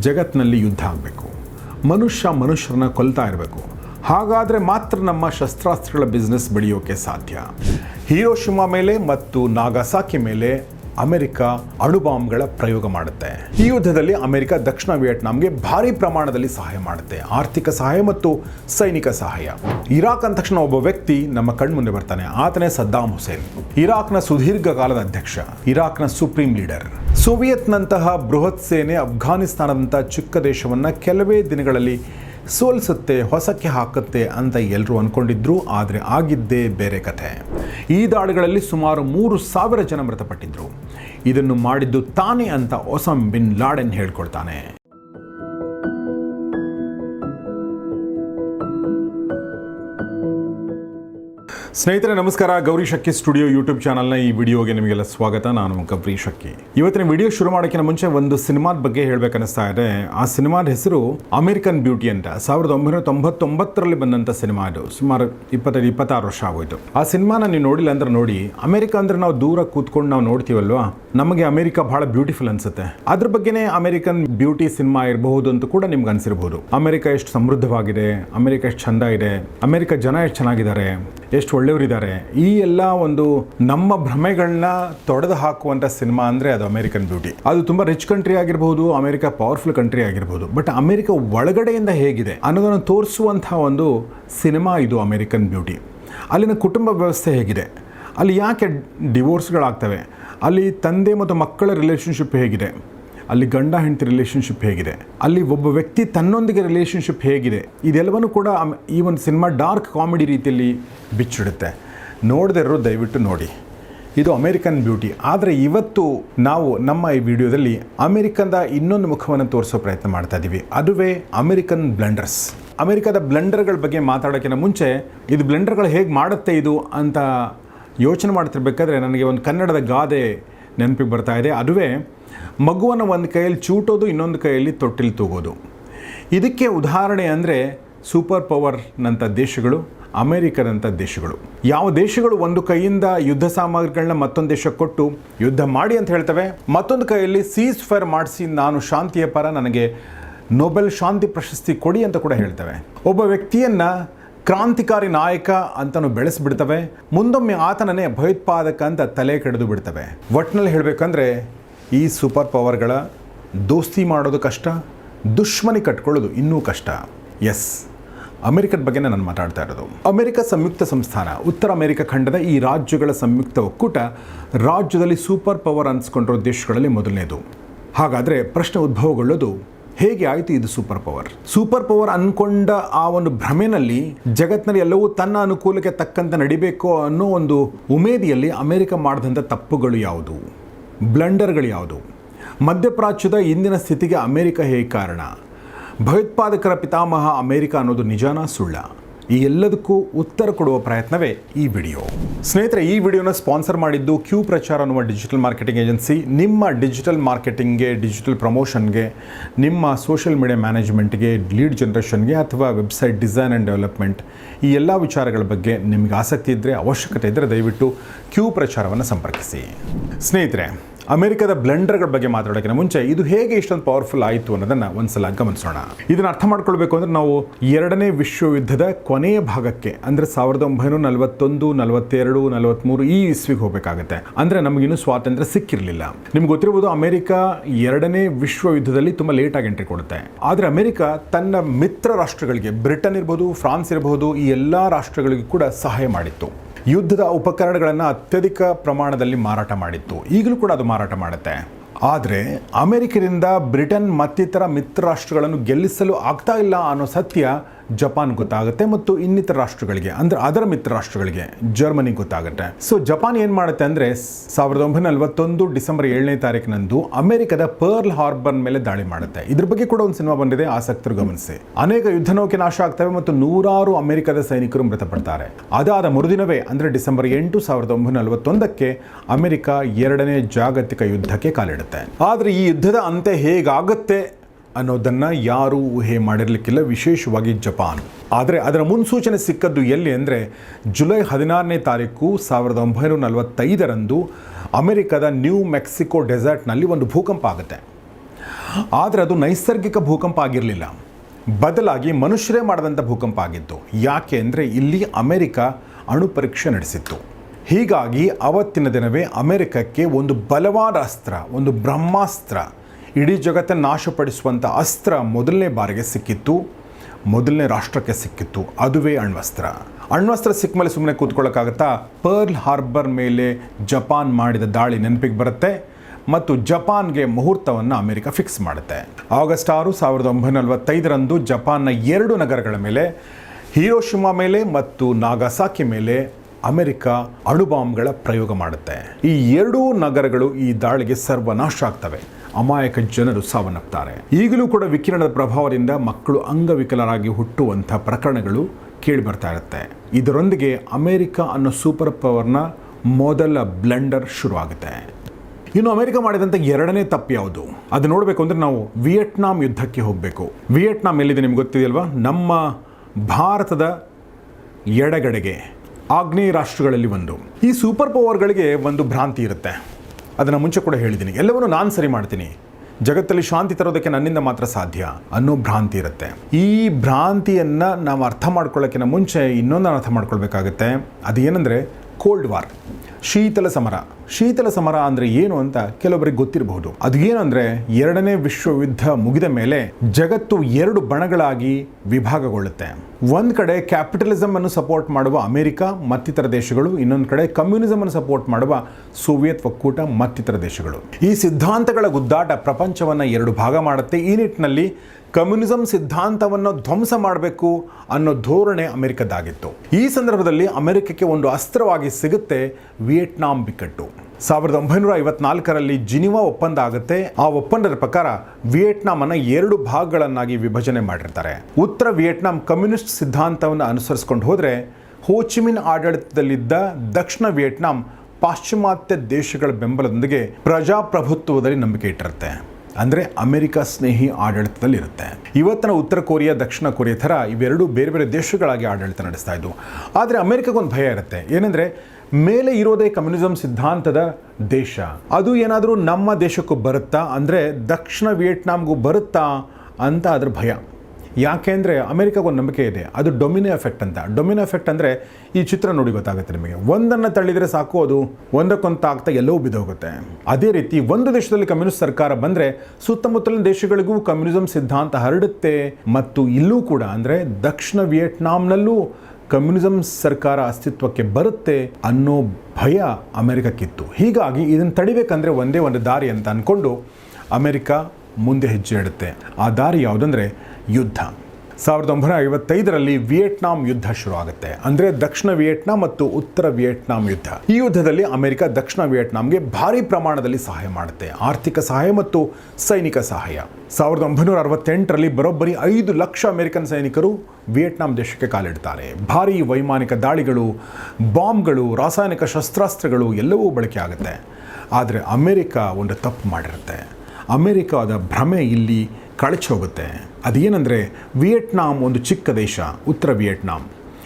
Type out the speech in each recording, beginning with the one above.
ಜಗತ್ತಿನಲ್ಲಿ ಯುದ್ಧ ಆಗಬೇಕು. ಮನುಷ್ಯ ಮನುಷ್ಯರನ್ನ ಕೊಲ್ತಾ ಇರಬೇಕು. ಹಾಗಾದರೆ ಮಾತ್ರ ನಮ್ಮ ಶಸ್ತ್ರಾಸ್ತ್ರಗಳ ಬಿಸ್ನೆಸ್ ಬೆಳೆಯೋಕೆ ಸಾಧ್ಯ. ಹಿರೋಶಿಮಾ ಮೇಲೆ ಮತ್ತು ನಾಗಾಸಾಕಿ ಮೇಲೆ ಅಮೆರಿಕ ಅಣುಬಾಂಬ್ಗಳ ಪ್ರಯೋಗ ಮಾಡುತ್ತೆ. ಈ ಯುದ್ಧದಲ್ಲಿ ಅಮೆರಿಕ ದಕ್ಷಿಣ ವಿಯೆಟ್ನಾಂಗೆ ಭಾರಿ ಪ್ರಮಾಣದಲ್ಲಿ ಸಹಾಯ ಮಾಡುತ್ತೆ. ಆರ್ಥಿಕ ಸಹಾಯ ಮತ್ತು ಸೈನಿಕ ಸಹಾಯ. ಇರಾಕ್ ಅಂದ ತಕ್ಷಣ ಒಬ್ಬ ವ್ಯಕ್ತಿ ನಮ್ಮ ಕಣ್ಮುಂದೆ ಬರ್ತಾನೆ. ಆತನೇ ಸದ್ದಾಂ ಹುಸೇನ್. ಇರಾಕ್ನ ಸುದೀರ್ಘ ಕಾಲದ ಅಧ್ಯಕ್ಷ, ಇರಾಕ್ನ ಸುಪ್ರೀಂ ಲೀಡರ್. ಸೋವಿಯತ್ನಂತಹ ಬೃಹತ್ ಸೇನೆ ಅಫ್ಘಾನಿಸ್ತಾನದಂತಹ ಚಿಕ್ಕ ದೇಶವನ್ನು ಕೆಲವೇ ದಿನಗಳಲ್ಲಿ ಸೋಲಿಸುತ್ತೆ, ಹೊಸಕ್ಕೆ ಹಾಕುತ್ತೆ ಅಂತ ಎಲ್ಲರೂ ಅಂದ್ಕೊಂಡಿದ್ರು ಆದರೆ ಆಗಿದ್ದೇ ಬೇರೆ ಕಥೆ. ಈ ದಾಳಿಗಳಲ್ಲಿ ಸುಮಾರು ಮೂರು ಸಾವಿರ ಜನ ಮೃತಪಟ್ಟಿದ್ರು. ಇದನ್ನು ಮಾಡಿದ್ದು ತಾನೇ ಅಂತ ಒಸಮ್ ಬಿನ್ ಲಾಡೆನ್ ಹೇಳ್ಕೊಳ್ತಾನೆ. ಸ್ನೇಹಿತರೆ, ನಮಸ್ಕಾರ. ಗೌರಿ ಶಕ್ಕಿ ಸ್ಟುಡಿಯೋ ಯೂಟ್ಯೂಬ್ ಚಾನಲ್ನ ಈ ವಿಡಿಯೋಗೆ ನಿಮಗೆಲ್ಲ ಸ್ವಾಗತ. ನಾನು ಗೌರಿ ಶಕ್ಕಿ ಇವತ್ತಿನ ವಿಡಿಯೋ ಶುರು ಮಾಡೋಕ್ಕಿಂತ ಮುಂಚೆ ಒಂದು ಸಿನಿಮಾದ ಬಗ್ಗೆ ಹೇಳಬೇಕನ್ನಿಸ್ತಾ ಇದೆ. ಆ ಸಿನಿಮಾದ ಹೆಸರು ಅಮೆರಿಕನ್ ಬ್ಯೂಟಿ ಅಂತ. ಸಾವಿರದ ಒಂಬೈನೂರ ತೊಂಬತ್ತೊಂಬತ್ತರಲ್ಲಿ ಬಂದಂಥ ಸಿನಿಮಾ ಇದು. ಸುಮಾರು ಇಪ್ಪತ್ತೈದು, ಇಪ್ಪತ್ತಾರು ವರ್ಷ ಆಗೋಯ್ತು. ಆ ಸಿನಿಮಾನ ನೀವು ನೋಡಿಲ್ಲ ಅಂದ್ರೆ ನೋಡಿ. ಅಮೆರಿಕ ಅಂದ್ರೆ ನಾವು ದೂರ ಕೂತ್ಕೊಂಡು ನಾವು ನೋಡ್ತೀವಲ್ವಾ? ನಮಗೆ ಅಮೆರಿಕ ಬಹಳ ಬ್ಯೂಟಿಫುಲ್ ಅನ್ಸುತ್ತೆ. ಅದ್ರ ಬಗ್ಗೆನೇ ಅಮೆರಿಕನ್ ಬ್ಯೂಟಿ ಸಿನಿಮಾ ಇರಬಹುದು ಅಂತ ಕೂಡ ನಿಮ್ಗೆ ಅನ್ಸಿರ್ಬೋದು. ಅಮೆರಿಕ ಎಷ್ಟು ಸಮೃದ್ಧವಾಗಿದೆ, ಅಮೆರಿಕ ಎಷ್ಟು ಚಂದ ಇದೆ, ಅಮೆರಿಕ ಜನ ಎಷ್ಟು ಚೆನ್ನಾಗಿದ್ದಾರೆ, ಎಷ್ಟು ಒಳ್ಳೆಯವರಿದ್ದಾರೆ. ಈ ಎಲ್ಲ ಒಂದು ನಮ್ಮ ಭ್ರಮೆಗಳನ್ನ ತೊಡೆದು ಹಾಕುವಂಥ ಸಿನಿಮಾ ಅಂದರೆ ಅದು ಅಮೆರಿಕನ್ ಬ್ಯೂಟಿ. ಅದು ತುಂಬ ರಿಚ್ ಕಂಟ್ರಿ ಆಗಿರಬಹುದು ಅಮೆರಿಕ ಪವರ್ಫುಲ್ ಕಂಟ್ರಿ ಆಗಿರಬಹುದು ಬಟ್ ಅಮೆರಿಕ ಒಳಗಡೆಯಿಂದ ಹೇಗಿದೆ ಅನ್ನೋದನ್ನು ತೋರಿಸುವಂಥ ಒಂದು ಸಿನಿಮಾ ಇದು ಅಮೆರಿಕನ್ ಬ್ಯೂಟಿ. ಅಲ್ಲಿನ ಕುಟುಂಬ ವ್ಯವಸ್ಥೆ ಹೇಗಿದೆ? ಅಲ್ಲಿ ಯಾಕೆ ಡಿವೋರ್ಸ್ಗಳಾಗ್ತವೆ? ಅಲ್ಲಿ ತಂದೆ ಮತ್ತು ಮಕ್ಕಳ ರಿಲೇಷನ್ಶಿಪ್ ಹೇಗಿದೆ? ಅಲ್ಲಿ ಗಂಡ ಹೆಂಡತಿ ರಿಲೇಷನ್ಶಿಪ್ ಹೇಗಿದೆ? ಅಲ್ಲಿ ಒಬ್ಬ ವ್ಯಕ್ತಿ ತನ್ನೊಂದಿಗೆ ರಿಲೇಷನ್ಶಿಪ್ ಹೇಗಿದೆ? ಇದೆಲ್ಲವನ್ನು ಕೂಡ ಈ ಒಂದು ಸಿನಿಮಾ ಡಾರ್ಕ್ ಕಾಮಿಡಿ ರೀತಿಯಲ್ಲಿ ಬಿಚ್ಚಿಡುತ್ತೆ. ನೋಡದೇ ದಯವಿಟ್ಟು ನೋಡಿ. ಇದು ಅಮೇರಿಕನ್ ಬ್ಯೂಟಿ. ಆದರೆ ಇವತ್ತು ನಾವು ನಮ್ಮ ಈ ವಿಡಿಯೋದಲ್ಲಿ ಅಮೆರಿಕದ ಇನ್ನೊಂದು ಮುಖವನ್ನು ತೋರಿಸೋ ಪ್ರಯತ್ನ ಮಾಡ್ತಾ ಇದ್ದೀವಿ ಅದುವೇ ಅಮೆರಿಕನ್ ಬ್ಲೆಂಡರ್ಸ್. ಅಮೆರಿಕದ ಬ್ಲೆಂಡರ್ಗಳ ಬಗ್ಗೆ ಮಾತಾಡೋಕ್ಕಿಂತ ಮುಂಚೆ ಇದು ಬ್ಲೆಂಡರ್ಗಳು ಹೇಗೆ ಮಾಡುತ್ತೆ ಇದು ಅಂತ ಯೋಚನೆ ಮಾಡ್ತಿರ್ಬೇಕಾದ್ರೆ ನನಗೆ ಒಂದು ಕನ್ನಡದ ಗಾದೆ ನೆನಪಿಗೆ ಬರ್ತಾ ಇದೆ. ಅದುವೇ ಮಗುವನ್ನು ಒಂದು ಕೈಯಲ್ಲಿ ಚೂಟೋದು, ಇನ್ನೊಂದು ಕೈಯಲ್ಲಿ ತೊಟ್ಟಿಲು ತೂಗೋದು. ಇದಕ್ಕೆ ಉದಾಹರಣೆ ಅಂದರೆ ಸೂಪರ್ ಪವರ್ನಂಥ ದೇಶಗಳು ಅಮೇರಿಕದಂಥ ದೇಶಗಳು. ಯಾವ ದೇಶಗಳು ಒಂದು ಕೈಯಿಂದ ಯುದ್ಧ ಸಾಮಗ್ರಿಗಳನ್ನ ಮತ್ತೊಂದು ದೇಶಕ್ಕೆ ಕೊಟ್ಟು ಯುದ್ಧ ಮಾಡಿ ಅಂತ ಹೇಳ್ತವೆ, ಮತ್ತೊಂದು ಕೈಯಲ್ಲಿ ಸೀಸ್ ಫೈರ್ ಮಾಡಿಸಿ ನಾನು ಶಾಂತಿಯ ಪರ ನನಗೆ ನೊಬೆಲ್ ಶಾಂತಿ ಪ್ರಶಸ್ತಿ ಕೊಡಿ ಅಂತ ಕೂಡ ಹೇಳ್ತವೆ. ಒಬ್ಬ ವ್ಯಕ್ತಿಯನ್ನು ಕ್ರಾಂತಿಕಾರಿ ನಾಯಕ ಅಂತಲೂ ಬೆಳೆಸಿಬಿಡ್ತವೆ, ಮುಂದೊಮ್ಮೆ ಆತನನ್ನೇ ಭಯೋತ್ಪಾದಕ ಅಂತ ತಲೆ ಕೆಡೆದು ಬಿಡ್ತವೆ. ಒಟ್ಟಿನಲ್ಲಿ ಹೇಳಬೇಕಂದ್ರೆ ಈ ಸೂಪರ್ ಪವರ್ಗಳ ದೋಸ್ತಿ ಮಾಡೋದು ಕಷ್ಟ, ದುಶ್ಮನಿ ಕಟ್ಕೊಳ್ಳೋದು ಇನ್ನೂ ಕಷ್ಟ. ಎಸ್ ಅಮೆರಿಕದ ಬಗ್ಗೆ ನಾನು ಮಾತಾಡ್ತಾ ಇರೋದು. ಅಮೆರಿಕ ಸಂಯುಕ್ತ ಸಂಸ್ಥಾನ, ಉತ್ತರ ಅಮೆರಿಕ ಖಂಡದ ಈ ರಾಜ್ಯಗಳ ಸಂಯುಕ್ತ ಒಕ್ಕೂಟ ರಾಜ್ಯದಲ್ಲಿ ಸೂಪರ್ ಪವರ್ ಅನ್ಸ್ಕೊಂಡಿರೋ ದೇಶಗಳಲ್ಲಿ ಮೊದಲನೇದು. ಹಾಗಾದರೆ ಪ್ರಶ್ನೆ ಉದ್ಭವಗೊಳ್ಳೋದು, ಹೇಗೆ ಆಯಿತು ಇದು ಸೂಪರ್ ಪವರ್? ಸೂಪರ್ ಪವರ್ ಅನ್ಕೊಂಡ ಆ ಒಂದು ಭ್ರಮೆನಲ್ಲಿ ಜಗತ್ತಿನಲ್ಲಿ ಎಲ್ಲವೂ ತನ್ನ ಅನುಕೂಲಕ್ಕೆ ತಕ್ಕಂತೆ ನಡಿಬೇಕು ಅನ್ನೋ ಒಂದು ಉಮೇದಿಯಲ್ಲಿ ಅಮೆರಿಕ ಮಾಡಿದಂಥ ತಪ್ಪುಗಳು ಯಾವುದು? ಬ್ಲಂಡರ್ಗಳು ಯಾವುದು? ಮಧ್ಯಪ್ರಾಚ್ಯದ ಇಂದಿನ ಸ್ಥಿತಿಗೆ ಅಮೆರಿಕ ಹೇಗೆ ಕಾರಣ? ಭಯೋತ್ಪಾದಕರ ಪಿತಾಮಹ ಅಮೆರಿಕ ಅನ್ನೋದು ನಿಜಾನ ಸುಳ್ಳ? ಈ ಎಲ್ಲದಕ್ಕೂ ಉತ್ತರ ಕೊಡುವ ಪ್ರಯತ್ನವೇ ಈ ವಿಡಿಯೋ. ಸ್ನೇಹಿತರೆ, ಈ ವಿಡಿಯೋನ ಸ್ಪಾನ್ಸರ್ ಮಾಡಿದ್ದು ಕ್ಯೂ ಪ್ರಚಾರ ಅನ್ನುವ ಡಿಜಿಟಲ್ ಮಾರ್ಕೆಟಿಂಗ್ ಏಜೆನ್ಸಿ. ನಿಮ್ಮ ಡಿಜಿಟಲ್ ಮಾರ್ಕೆಟಿಂಗ್ಗೆ, ಡಿಜಿಟಲ್ ಪ್ರಮೋಷನ್ಗೆ, ನಿಮ್ಮ ಸೋಷಿಯಲ್ ಮೀಡಿಯಾ ಮ್ಯಾನೇಜ್ಮೆಂಟ್ಗೆ, ಲೀಡ್ ಜನ್ರೇಷನ್ಗೆ ಅಥವಾ ವೆಬ್ಸೈಟ್ ಡಿಸೈನ್ ಆ್ಯಂಡ್ ಡೆವಲಪ್ಮೆಂಟ್ ಈ ಎಲ್ಲ ವಿಚಾರಗಳ ಬಗ್ಗೆ ನಿಮಗೆ ಆಸಕ್ತಿ ಇದ್ದರೆ ಅವಶ್ಯಕತೆ ಇದ್ದರೆ ದಯವಿಟ್ಟು ಕ್ಯೂ ಪ್ರಚಾರವನ್ನು ಸಂಪರ್ಕಿಸಿ. ಸ್ನೇಹಿತರೆ ಅಮೆರಿಕದ ಬ್ಲೆಂಡರ್ಗಳ ಬಗ್ಗೆ ಮಾತಾಡೋಕ್ಕಿಂತ ಮುಂಚೆ ಇದು ಹೇಗೆ ಇಷ್ಟೊಂದು ಪವರ್ಫುಲ್ ಆಯಿತು ಅನ್ನೋದನ್ನು ಒಂದ್ಸಲ ಗಮನಿಸೋಣ. ಇದನ್ನು ಅರ್ಥ ಮಾಡ್ಕೊಳ್ಬೇಕು ಅಂದರೆ ನಾವು ಎರಡನೇ ವಿಶ್ವಯುದ್ಧದ ಕೊನೆಯ ಭಾಗಕ್ಕೆ, ಅಂದರೆ ಸಾವಿರದ ಒಂಬೈನೂರ ನಲವತ್ತೊಂದು, ನಲವತ್ತೆರಡು ನಲವತ್ತ್ಮೂರು ಈ ಇಸ್ವಿಗೆ ಹೋಗಬೇಕಾಗುತ್ತೆ. ಅಂದರೆ ನಮಗಿನ್ನೂ ಸ್ವಾತಂತ್ರ್ಯ ಸಿಕ್ಕಿರಲಿಲ್ಲ. ನಿಮ್ಗೆ ಗೊತ್ತಿರ್ಬೋದು ಅಮೆರಿಕ ಎರಡನೇ ವಿಶ್ವಯುದ್ಧದಲ್ಲಿ ತುಂಬ ಲೇಟಾಗಿ ಎಂಟ್ರಿ ಕೊಡುತ್ತೆ. ಆದರೆ ಅಮೆರಿಕ ತನ್ನ ಮಿತ್ರ ರಾಷ್ಟ್ರಗಳಿಗೆ, ಬ್ರಿಟನ್ ಇರ್ಬೋದು, ಫ್ರಾನ್ಸ್ ಇರಬಹುದು ಈ ಎಲ್ಲ ರಾಷ್ಟ್ರಗಳಿಗೂ ಕೂಡ ಸಹಾಯ ಮಾಡಿತ್ತು. ಯುದ್ಧದ ಉಪಕರಣಗಳನ್ನು ಅತ್ಯಧಿಕ ಪ್ರಮಾಣದಲ್ಲಿ ಮಾರಾಟ ಮಾಡಿತ್ತು. ಈಗಲೂ ಕೂಡ ಅದು ಮಾರಾಟ ಮಾಡುತ್ತೆ. ಆದರೆ ಅಮೆರಿಕದಿಂದ ಬ್ರಿಟನ್ ಮತ್ತಿತರ ಮಿತ್ರ ರಾಷ್ಟ್ರಗಳನ್ನು ಗೆಲ್ಲಿಸಲು ಆಗ್ತಾ ಇಲ್ಲ ಅನ್ನೋ ಸತ್ಯ ಜಪಾನ್ ಗೊತ್ತಾಗುತ್ತೆ ಮತ್ತು ಇನ್ನಿತರ ರಾಷ್ಟ್ರಗಳಿಗೆ, ಅಂದ್ರೆ ಅದರ ಮಿತ್ರ ರಾಷ್ಟ್ರಗಳಿಗೆ ಜರ್ಮನಿ ಗೊತ್ತಾಗುತ್ತೆ. ಸೊ ಜಪಾನ್ ಏನು ಮಾಡುತ್ತೆ ಅಂದರೆ, ಸಾವಿರದ ಒಂಬೈನೂರ ಡಿಸೆಂಬರ್ ಏಳನೇ ತಾರೀಕಿನಂದು ಅಮೆರಿಕದ ಪರ್ಲ್ ಹಾರ್ಬರ್ ಮೇಲೆ ದಾಳಿ ಮಾಡುತ್ತೆ. ಇದ್ರ ಬಗ್ಗೆ ಕೂಡ ಒಂದು ಸಿನಿಮಾ ಬಂದಿದೆ, ಆಸಕ್ತರು ಗಮನಿಸಿ. ಅನೇಕ ಯುದ್ಧ ನೌಕೆ ನಾಶ ಆಗ್ತವೆ ಮತ್ತು ನೂರಾರು ಅಮೆರಿಕದ ಸೈನಿಕರು ಮೃತಪಡ್ತಾರೆ. ಅದಾದ ಮರುದಿನವೇ, ಅಂದರೆ ಡಿಸೆಂಬರ್ ಎಂಟು ಸಾವಿರದ ಒಂಬೈನೂರ ನಲವತ್ತೊಂದಕ್ಕೆ ಅಮೆರಿಕ ಎರಡನೇ ಜಾಗತಿಕ ಯುದ್ಧಕ್ಕೆ ಕಾಲಿಡುತ್ತೆ. ಆದರೆ ಈ ಯುದ್ಧದ ಅಂತ್ಯ ಹೇಗಾಗುತ್ತೆ ಅನ್ನೋದನ್ನು ಯಾರೂ ಊಹೆ ಮಾಡಿರಲಿಕ್ಕಿಲ್ಲ, ವಿಶೇಷವಾಗಿ ಜಪಾನ್. ಆದರೆ ಅದರ ಮುನ್ಸೂಚನೆ ಸಿಕ್ಕದ್ದು ಎಲ್ಲಿ ಅಂದರೆ, ಜುಲೈ ಹದಿನಾರನೇ ತಾರೀಕು ಸಾವಿರದ ಒಂಬೈನೂರ ನಲವತ್ತೈದರಂದು ಅಮೆರಿಕದ ನ್ಯೂ ಮೆಕ್ಸಿಕೋ ಡೆಸರ್ಟ್ನಲ್ಲಿ ಒಂದು ಭೂಕಂಪ ಆಗುತ್ತೆ. ಆದರೆ ಅದು ನೈಸರ್ಗಿಕ ಭೂಕಂಪ ಆಗಿರಲಿಲ್ಲ. ಬದಲಾಗಿ ಮನುಷ್ಯರೇ ಮಾಡಿದಂಥ ಭೂಕಂಪ ಆಗಿತ್ತು. ಯಾಕೆ ಅಂದರೆ ಇಲ್ಲಿ ಅಮೆರಿಕ ಅಣು ಪರೀಕ್ಷೆ ನಡೆಸಿತ್ತು. ಹೀಗಾಗಿ ಅವತ್ತಿನ ದಿನವೇ ಅಮೆರಿಕಕ್ಕೆ ಒಂದು ಬಲವಾದ ಅಸ್ತ್ರ, ಒಂದು ಬ್ರಹ್ಮಾಸ್ತ್ರ ಇಡೀ ಜಗತ್ತನ್ನು ನಾಶಪಡಿಸುವಂಥ ಅಸ್ತ್ರ ಮೊದಲನೇ ಬಾರಿಗೆ ಸಿಕ್ಕಿತ್ತು, ಮೊದಲನೇ ರಾಷ್ಟ್ರಕ್ಕೆ ಸಿಕ್ಕಿತ್ತು. ಅದುವೇ ಅಣ್ವಸ್ತ್ರ. ಅಣ್ವಸ್ತ್ರ ಸಿಕ್ಕ ಮೇಲೆ ಸುಮ್ಮನೆ ಕೂತ್ಕೊಳ್ಳೋಕ್ಕಾಗತ್ತಾ? ಪರ್ಲ್ ಹಾರ್ಬರ್ ಮೇಲೆ ಜಪಾನ್ ಮಾಡಿದ ದಾಳಿ ನೆನಪಿಗೆ ಬರುತ್ತೆ ಮತ್ತು ಜಪಾನ್ಗೆ ಮುಹೂರ್ತವನ್ನು ಅಮೆರಿಕ ಫಿಕ್ಸ್ ಮಾಡುತ್ತೆ. ಆಗಸ್ಟ್ ಆರು, ಸಾವಿರದ ಒಂಬೈನೂರ ನಲವತ್ತೈದರಂದು ಜಪಾನ್ನ ಎರಡು ನಗರಗಳ ಮೇಲೆ, ಹೀರೋಶಿಮಾ ಮೇಲೆ ಮತ್ತು ನಾಗಾಸಾಕಿ ಮೇಲೆ ಅಮೆರಿಕ ಅಣುಬಾಂಬ್ಗಳ ಪ್ರಯೋಗ ಮಾಡುತ್ತೆ. ಈ ಎರಡೂ ನಗರಗಳು ಈ ದಾಳಿಗೆ ಸರ್ವನಾಶ ಆಗ್ತವೆ. ಅಮಾಯಕ ಜನರು ಸಾವನ್ನಪ್ಪುತ್ತಾರೆ ಈಗಲೂ ಕೂಡ ವಿಕಿರಣದ ಪ್ರಭಾವದಿಂದ ಮಕ್ಕಳು ಅಂಗವಿಕಲರಾಗಿ ಹುಟ್ಟುವಂಥ ಪ್ರಕರಣಗಳು ಕೇಳಿಬರ್ತಾ ಇರುತ್ತೆ. ಇದರೊಂದಿಗೆ ಅಮೆರಿಕ ಅನ್ನೋ ಸೂಪರ್ ಪವರ್ನ ಮೊದಲ ಬ್ಲೆಂಡರ್ ಶುರುವಾಗುತ್ತೆ. ಇನ್ನು ಅಮೆರಿಕ ಮಾಡಿದಂಥ ಎರಡನೇ ತಪ್ಪು ಯಾವುದು? ಅದು ನೋಡಬೇಕು ಅಂದರೆ ನಾವು ವಿಯೆಟ್ನಾಂ ಯುದ್ಧಕ್ಕೆ ಹೋಗಬೇಕು. ವಿಯೆಟ್ನಾಂ ಎಲ್ಲಿದೆ ನಿಮ್ಗೆ ಗೊತ್ತಿದೆಯಲ್ವಾ? ನಮ್ಮ ಭಾರತದ ಎಡಗಡೆಗೆ, ಆಗ್ನೇಯ ರಾಷ್ಟ್ರಗಳಲ್ಲಿ ಒಂದು. ಈ ಸೂಪರ್ ಪವರ್ಗಳಿಗೆ ಒಂದು ಭ್ರಾಂತಿ ಇರುತ್ತೆ. ಅದನ್ನು ಮುಂಚೆ ಕೂಡ ಹೇಳಿದ್ದೀನಿ ಎಲ್ಲವನ್ನೂ ನಾನು ಸರಿ ಮಾಡ್ತೀನಿ. ಜಗತ್ತಲ್ಲಿ ಶಾಂತಿ ತರೋದಕ್ಕೆ ನನ್ನಿಂದ ಮಾತ್ರ ಸಾಧ್ಯ ಅನ್ನೋ ಭ್ರಾಂತಿ ಇರುತ್ತೆ. ಈ ಭ್ರಾಂತಿಯನ್ನು ನಾವು ಅರ್ಥ ಮಾಡ್ಕೊಳ್ಳೋಕ್ಕಿಂತ ಮುಂಚೆ ಇನ್ನೊಂದು ಅರ್ಥ ಮಾಡ್ಕೊಳ್ಬೇಕಾಗತ್ತೆ. ಅದೇನೆಂದರೆ ಕೋಲ್ಡ್ ವಾರ್ ಶೀತಲ ಸಮರ. ಶೀತಲ ಸಮರ ಅಂದರೆ ಏನು ಅಂತ ಕೆಲವರಿಗೆ ಗೊತ್ತಿರಬಹುದು. ಅದು ಏನು ಅಂದರೆ ಎರಡನೇ ವಿಶ್ವ ಯುದ್ಧ ಮುಗಿದ ಮೇಲೆ ಜಗತ್ತು ಎರಡು ಬಣಗಳಾಗಿ ವಿಭಾಗಗೊಳ್ಳುತ್ತೆ. ಒಂದು ಕಡೆ ಕ್ಯಾಪಿಟಲಿಸಮ್ ಅನ್ನು ಸಪೋರ್ಟ್ ಮಾಡುವ ಅಮೆರಿಕ, ಮತ್ತಿತರ ದೇಶಗಳು, ಇನ್ನೊಂದು ಕಡೆ ಕಮ್ಯುನಿಸಮ್ ಅನ್ನು ಸಪೋರ್ಟ್ ಮಾಡುವ ಸೋವಿಯತ್ ಒಕ್ಕೂಟ, ಮತ್ತಿತರ ದೇಶಗಳು. ಈ ಸಿದ್ಧಾಂತಗಳ ಗುದ್ದಾಟ ಪ್ರಪಂಚವನ್ನು ಎರಡು ಭಾಗ ಮಾಡುತ್ತೆ. ಈ ನಿಟ್ಟಿನಲ್ಲಿ ಕಮ್ಯುನಿಸಂ ಸಿದ್ಧಾಂತವನ್ನು ಧ್ವಂಸ ಮಾಡಬೇಕು ಅನ್ನೋ ಧೋರಣೆ ಅಮೆರಿಕದ್ದಾಗಿತ್ತು ಈ ಸಂದರ್ಭದಲ್ಲಿ ಅಮೆರಿಕಕ್ಕೆ ಒಂದು ಅಸ್ತ್ರವಾಗಿ ಸಿಗುತ್ತೆ ವಿಯೆಟ್ನಾಂ ಬಿಕ್ಕಟ್ಟು. ಸಾವಿರದ ಒಂಬೈನೂರ ಐವತ್ನಾಲ್ಕರಲ್ಲಿ ಜಿನಿವಾ ಒಪ್ಪಂದ ಆಗುತ್ತೆ. ಆ ಒಪ್ಪಂದದ ಪ್ರಕಾರ ವಿಯೆಟ್ನಾಮನ್ನು ಎರಡು ಭಾಗಗಳನ್ನಾಗಿ ವಿಭಜನೆ ಮಾಡಿರ್ತಾರೆ. ಉತ್ತರ ವಿಯೆಟ್ನಾಂ ಕಮ್ಯುನಿಸ್ಟ್ ಸಿದ್ಧಾಂತವನ್ನು ಅನುಸರಿಸಿಕೊಂಡು ಹೋದರೆ ಹೋಚಿಮಿನ್ ಆಡಳಿತದಲ್ಲಿದ್ದ ದಕ್ಷಿಣ ವಿಯೆಟ್ನಾಂ ಪಾಶ್ಚಿಮಾತ್ಯ ದೇಶಗಳ ಬೆಂಬಲದೊಂದಿಗೆ ಪ್ರಜಾಪ್ರಭುತ್ವದಲ್ಲಿ ನಂಬಿಕೆ ಇಟ್ಟಿರುತ್ತೆ. ಅಂದರೆ ಅಮೆರಿಕ ಸ್ನೇಹಿ ಆಡಳಿತದಲ್ಲಿರುತ್ತೆ. ಇವತ್ತಿನ ಉತ್ತರ ಕೊರಿಯಾ, ದಕ್ಷಿಣ ಕೊರಿಯಾ ಥರ ಇವೆರಡೂ ಬೇರೆ ಬೇರೆ ದೇಶಗಳಾಗಿ ಆಡಳಿತ ನಡೆಸ್ತಾ ಇದ್ವು. ಆದರೆ ಅಮೆರಿಕಗೊಂದು ಭಯ ಇರುತ್ತೆ. ಏನಂದರೆ ಮೇಲೆ ಇರೋದೇ ಕಮ್ಯುನಿಸಂ ಸಿದ್ಧಾಂತದ ದೇಶ. ಅದು ಏನಾದರೂ ನಮ್ಮ ದೇಶಕ್ಕೂ ಬರುತ್ತಾ? ಅಂದರೆ ದಕ್ಷಿಣ ವಿಯೆಟ್ನಾಮ್ಗೂ ಬರುತ್ತಾ ಅಂತ ಅದ್ರ ಭಯ. ಯಾಕೆ ಅಂದರೆ ಅಮೆರಿಕಾಗೊಂದು ನಂಬಿಕೆ ಇದೆ. ಅದು ಡೊಮಿನೋ ಎಫೆಕ್ಟ್ ಅಂತ. ಡೊಮಿನೋ ಎಫೆಕ್ಟ್ ಅಂದರೆ ಈ ಚಿತ್ರ ನೋಡಿ ಗೊತ್ತಾಗುತ್ತೆ ನಿಮಗೆ. ಒಂದನ್ನು ತಳ್ಳಿದರೆ ಸಾಕು, ಅದು ಒಂದಕ್ಕೊಂದು ಆಗ್ತಾ ಎಲ್ಲವೂ ಬಿದ್ದೋಗುತ್ತೆ. ಅದೇ ರೀತಿ ಒಂದು ದೇಶದಲ್ಲಿ ಕಮ್ಯುನಿಸ್ಟ್ ಸರ್ಕಾರ ಬಂದರೆ ಸುತ್ತಮುತ್ತಲಿನ ದೇಶಗಳಿಗೂ ಕಮ್ಯುನಿಸಮ್ ಸಿದ್ಧಾಂತ ಹರಡುತ್ತೆ. ಮತ್ತು ಇಲ್ಲೂ ಕೂಡ ಅಂದರೆ ದಕ್ಷಿಣ ವಿಯೆಟ್ನಾಂನಲ್ಲೂ ಕಮ್ಯುನಿಸಮ್ ಸರ್ಕಾರ ಅಸ್ತಿತ್ವಕ್ಕೆ ಬರುತ್ತೆ ಅನ್ನೋ ಭಯ ಅಮೆರಿಕಕ್ಕಿತ್ತು. ಹೀಗಾಗಿ ಇದನ್ನು ತಡಿಬೇಕಂದ್ರೆ ಒಂದೇ ಒಂದು ದಾರಿ ಅಂತ ಅಂದ್ಕೊಂಡು ಅಮೆರಿಕ ಮುಂದೆ ಹೆಜ್ಜೆ ಇಡುತ್ತೆ. ಆ ದಾರಿ ಯಾವುದಂದ್ರೆ ಯುದ್ಧ. ಸಾವಿರದ ಒಂಬೈನೂರ ಐವತ್ತೈದರಲ್ಲಿ ವಿಯೆಟ್ನಾಂ ಯುದ್ಧ ಶುರು ಆಗುತ್ತೆ ಅಂದರೆ ದಕ್ಷಿಣ ವಿಯೆಟ್ನಾಂ ಮತ್ತು ಉತ್ತರ ವಿಯೆಟ್ನಾಂ ಯುದ್ಧ. ಈ ಯುದ್ಧದಲ್ಲಿ ಅಮೆರಿಕ ದಕ್ಷಿಣ ವಿಯೆಟ್ನಾಂಗೆ ಭಾರಿ ಪ್ರಮಾಣದಲ್ಲಿ ಸಹಾಯ ಮಾಡುತ್ತೆ. ಆರ್ಥಿಕ ಸಹಾಯ ಮತ್ತು ಸೈನಿಕ ಸಹಾಯ. ಸಾವಿರದ ಒಂಬೈನೂರ ಅರವತ್ತೆಂಟರಲ್ಲಿ ಬರೋಬ್ಬರಿ ಐದು ಲಕ್ಷ ಅಮೆರಿಕನ್ ಸೈನಿಕರು ವಿಯೆಟ್ನಾಂ ದೇಶಕ್ಕೆ ಕಾಲಿಡ್ತಾರೆ. ಭಾರಿ ವೈಮಾನಿಕ ದಾಳಿಗಳು, ಬಾಂಬ್ಗಳು, ರಾಸಾಯನಿಕ ಶಸ್ತ್ರಾಸ್ತ್ರಗಳು ಎಲ್ಲವೂ ಬಳಕೆ ಆಗುತ್ತೆ. ಆದರೆ ಅಮೆರಿಕ ಒಂದು ತಪ್ಪು ಮಾಡಿರುತ್ತೆ. ಅಮೆರಿಕದ ಭ್ರಮೆ ಇಲ್ಲಿ ಕಳಚಿ ಹೋಗುತ್ತೆ. ಅದೇನೆಂದರೆ ವಿಯೆಟ್ನಾಂ ಒಂದು ಚಿಕ್ಕ ದೇಶ, ಉತ್ತರ ವಿಯೆಟ್ನಾಂ.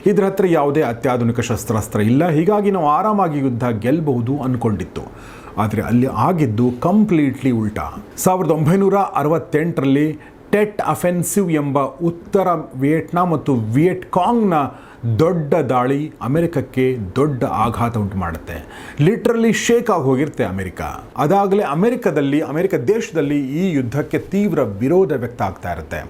ಇದರ ಹತ್ರ ಯಾವುದೇ ಅತ್ಯಾಧುನಿಕ ಶಸ್ತ್ರಾಸ್ತ್ರ ಇಲ್ಲ. ಹೀಗಾಗಿ ನಾವು ಆರಾಮಾಗಿ ಯುದ್ಧ ಗೆಲ್ಲಬಹುದು ಅಂದ್ಕೊಂಡಿತ್ತು ಆದರೆ ಅಲ್ಲಿ ಆಗಿದ್ದು ಕಂಪ್ಲೀಟ್ಲಿ ಉಲ್ಟಾ. ಸಾವಿರದ ಒಂಬೈನೂರ ಅರವತ್ತೆಂಟರಲ್ಲಿ ಟೆಟ್ ಅಫೆನ್ಸಿವ್ ಎಂಬ ಉತ್ತರ ವಿಯೆಟ್ನಾಂ ಮತ್ತು ವಿಯೆಟ್ ಕಾಂಗ್ನ ದೊಡ್ಡ ದಾಳಿ ಅಮೆರಿಕಕ್ಕೆ ದೊಡ್ಡ ಆಘಾತ ಉಂಟು ಮಾಡುತ್ತೆ. ಲಿಟ್ರಲಿ ಶೇಕ್ ಆಗಿ ಹೋಗಿರುತ್ತೆ ಅಮೆರಿಕ. ಅದಾಗಲೇ ಅಮೆರಿಕದಲ್ಲಿ, ಅಮೆರಿಕ ದೇಶದಲ್ಲಿ ಈ ಯುದ್ಧಕ್ಕೆ ತೀವ್ರ ವಿರೋಧ ವ್ಯಕ್ತ ಆಗ್ತಾ ಇರುತ್ತೆ.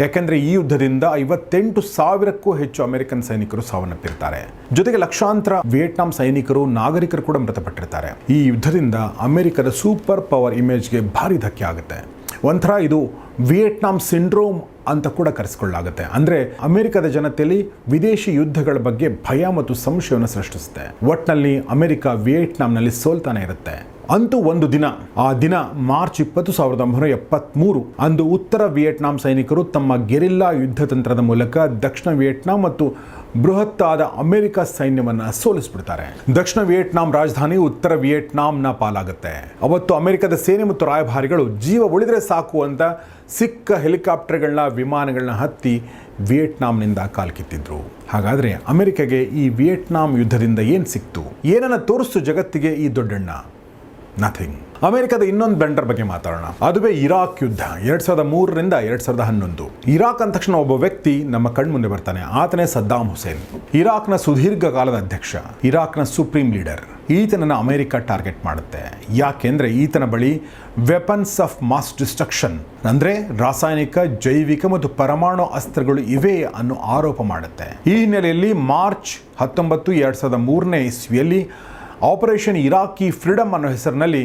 ಯಾಕೆಂದರೆ ಈ ಯುದ್ಧದಿಂದ ಐವತ್ತೆಂಟು ಸಾವಿರಕ್ಕೂ ಹೆಚ್ಚು ಅಮೆರಿಕನ್ ಸೈನಿಕರು ಸಾವನ್ನಪ್ಪಿರ್ತಾರೆ. ಜೊತೆಗೆ ಲಕ್ಷಾಂತರ ವಿಯೆಟ್ನಾಂ ಸೈನಿಕರು, ನಾಗರಿಕರು ಕೂಡ ಮೃತಪಟ್ಟಿರ್ತಾರೆ. ಈ ಯುದ್ಧದಿಂದ ಅಮೆರಿಕದ ಸೂಪರ್ ಪವರ್ ಇಮೇಜ್ಗೆ ಭಾರಿ ಧಕ್ಕೆ ಆಗುತ್ತೆ. ಒಂಥರ ಇದು ವಿಯೆಟ್ನಾಂ ಸಿಂಡ್ರೋಮ್ ಅಂತ ಕೂಡ ಕರೆಸಿಕೊಳ್ಳಲಾಗುತ್ತೆ. ಅಂದರೆ ಅಮೆರಿಕದ ಜನತೆಯಲ್ಲಿ ವಿದೇಶಿ ಯುದ್ಧಗಳ ಬಗ್ಗೆ ಭಯ ಮತ್ತು ಸಂಶಯವನ್ನು ಸೃಷ್ಟಿಸುತ್ತೆ. ಒಟ್ನಲ್ಲಿ ಅಮೆರಿಕ ವಿಯೆಟ್ನಾಂನಲ್ಲಿ ಸೋಲ್ತಾನೆ ಇರುತ್ತೆ. ಅಂತೂ ಒಂದು ದಿನ, ಆ ದಿನ ಮಾರ್ಚ್ ಇಪ್ಪತ್ತು ಸಾವಿರದ ಒಂಬೈನೂರ ಎಪ್ಪತ್ತ್ಮೂರು ಅಂದು ಉತ್ತರ ವಿಯೆಟ್ನಾಂ ಸೈನಿಕರು ತಮ್ಮ ಗೆರಿಲ್ಲಾ ಯುದ್ಧ ತಂತ್ರದ ಮೂಲಕ ದಕ್ಷಿಣ ವಿಯೆಟ್ನಾಂ ಮತ್ತು ಬೃಹತ್ತಾದ ಅಮೆರಿಕ ಸೈನ್ಯವನ್ನು ಸೋಲಿಸ್ಬಿಡ್ತಾರೆ. ದಕ್ಷಿಣ ವಿಯೆಟ್ನಾಂ ರಾಜಧಾನಿ ಉತ್ತರ ವಿಯೆಟ್ನಾಂನ ಪಾಲಾಗುತ್ತೆ. ಅವತ್ತು ಅಮೆರಿಕದ ಸೇನೆ ಮತ್ತು ರಾಯಭಾರಿಗಳು ಜೀವ ಉಳಿದರೆ ಸಾಕು ಅಂತ ಸಿಕ್ಕ ಹೆಲಿಕಾಪ್ಟರ್ಗಳನ್ನ ವಿಮಾನಗಳನ್ನ ಹತ್ತಿ ವಿಯೆಟ್ನಾಂನಿಂದ ಕಾಲ್ಕಿತ್ತಿದ್ರು. ಹಾಗಾದರೆ ಅಮೆರಿಕಗೆ ಈ ವಿಯೆಟ್ನಾಂ ಯುದ್ಧದಿಂದ ಏನು ಸಿಕ್ತು? ಏನನ್ನ ತೋರಿಸ್ತು ಜಗತ್ತಿಗೆ ಈ ದೊಡ್ಡಣ್ಣ? ನಥಿಂಗ್ ಅಮೆರಿಕದ ಇನ್ನೊಂದು ಬೆಂಡರ್ ಬಗ್ಗೆ ಮಾತಾಡೋಣ. ಅದುವೇ ಇರಾಕ್ ಯುದ್ಧ. ಎರಡ್ ಸಾವಿರದ ಮೂರರಿಂದ ಎರಡ್ ಸಾವಿರದ ಹನ್ನೊಂದು. ಇರಾಕ್ ಅಂದ ತಕ್ಷಣ ಒಬ್ಬ ವ್ಯಕ್ತಿ ನಮ್ಮ ಕಣ್ಮುಂದೆ ಬರ್ತಾನೆ. ಆತನೇ ಸದ್ದಾಂ ಹುಸೇನ್. ಇರಾಕ್ನ ಸುದೀರ್ಘ ಕಾಲದ ಅಧ್ಯಕ್ಷ. ಇರಾಕ್ನ ಸುಪ್ರೀಂ ಲೀಡರ್. ಈತನನ್ನ ಅಮೆರಿಕ ಟಾರ್ಗೆಟ್ ಮಾಡುತ್ತೆ. ಯಾಕೆಂದ್ರೆ ಈತನ ಬಳಿ ವೆಪನ್ಸ್ ಆಫ್ ಮಾಸ್ ಡಿಸ್ಟ್ರಕ್ಷನ್, ಅಂದ್ರೆ ರಾಸಾಯನಿಕ, ಜೈವಿಕ ಮತ್ತು ಪರಮಾಣು ಅಸ್ತ್ರಗಳು ಇವೆ ಅನ್ನೋ ಆರೋಪ ಮಾಡುತ್ತೆ. ಈ ಹಿನ್ನೆಲೆಯಲ್ಲಿ ಮಾರ್ಚ್ ಹತ್ತೊಂಬತ್ತು ಎರಡು ಸಾವಿರದ ಮೂರನೇ ಇಸ್ವಿಯಲ್ಲಿ ಆಪರೇಷನ್ ಇರಾಕಿ ಫ್ರೀಡಮ್ ಅನ್ನೋ ಹೆಸರಿನಲ್ಲಿ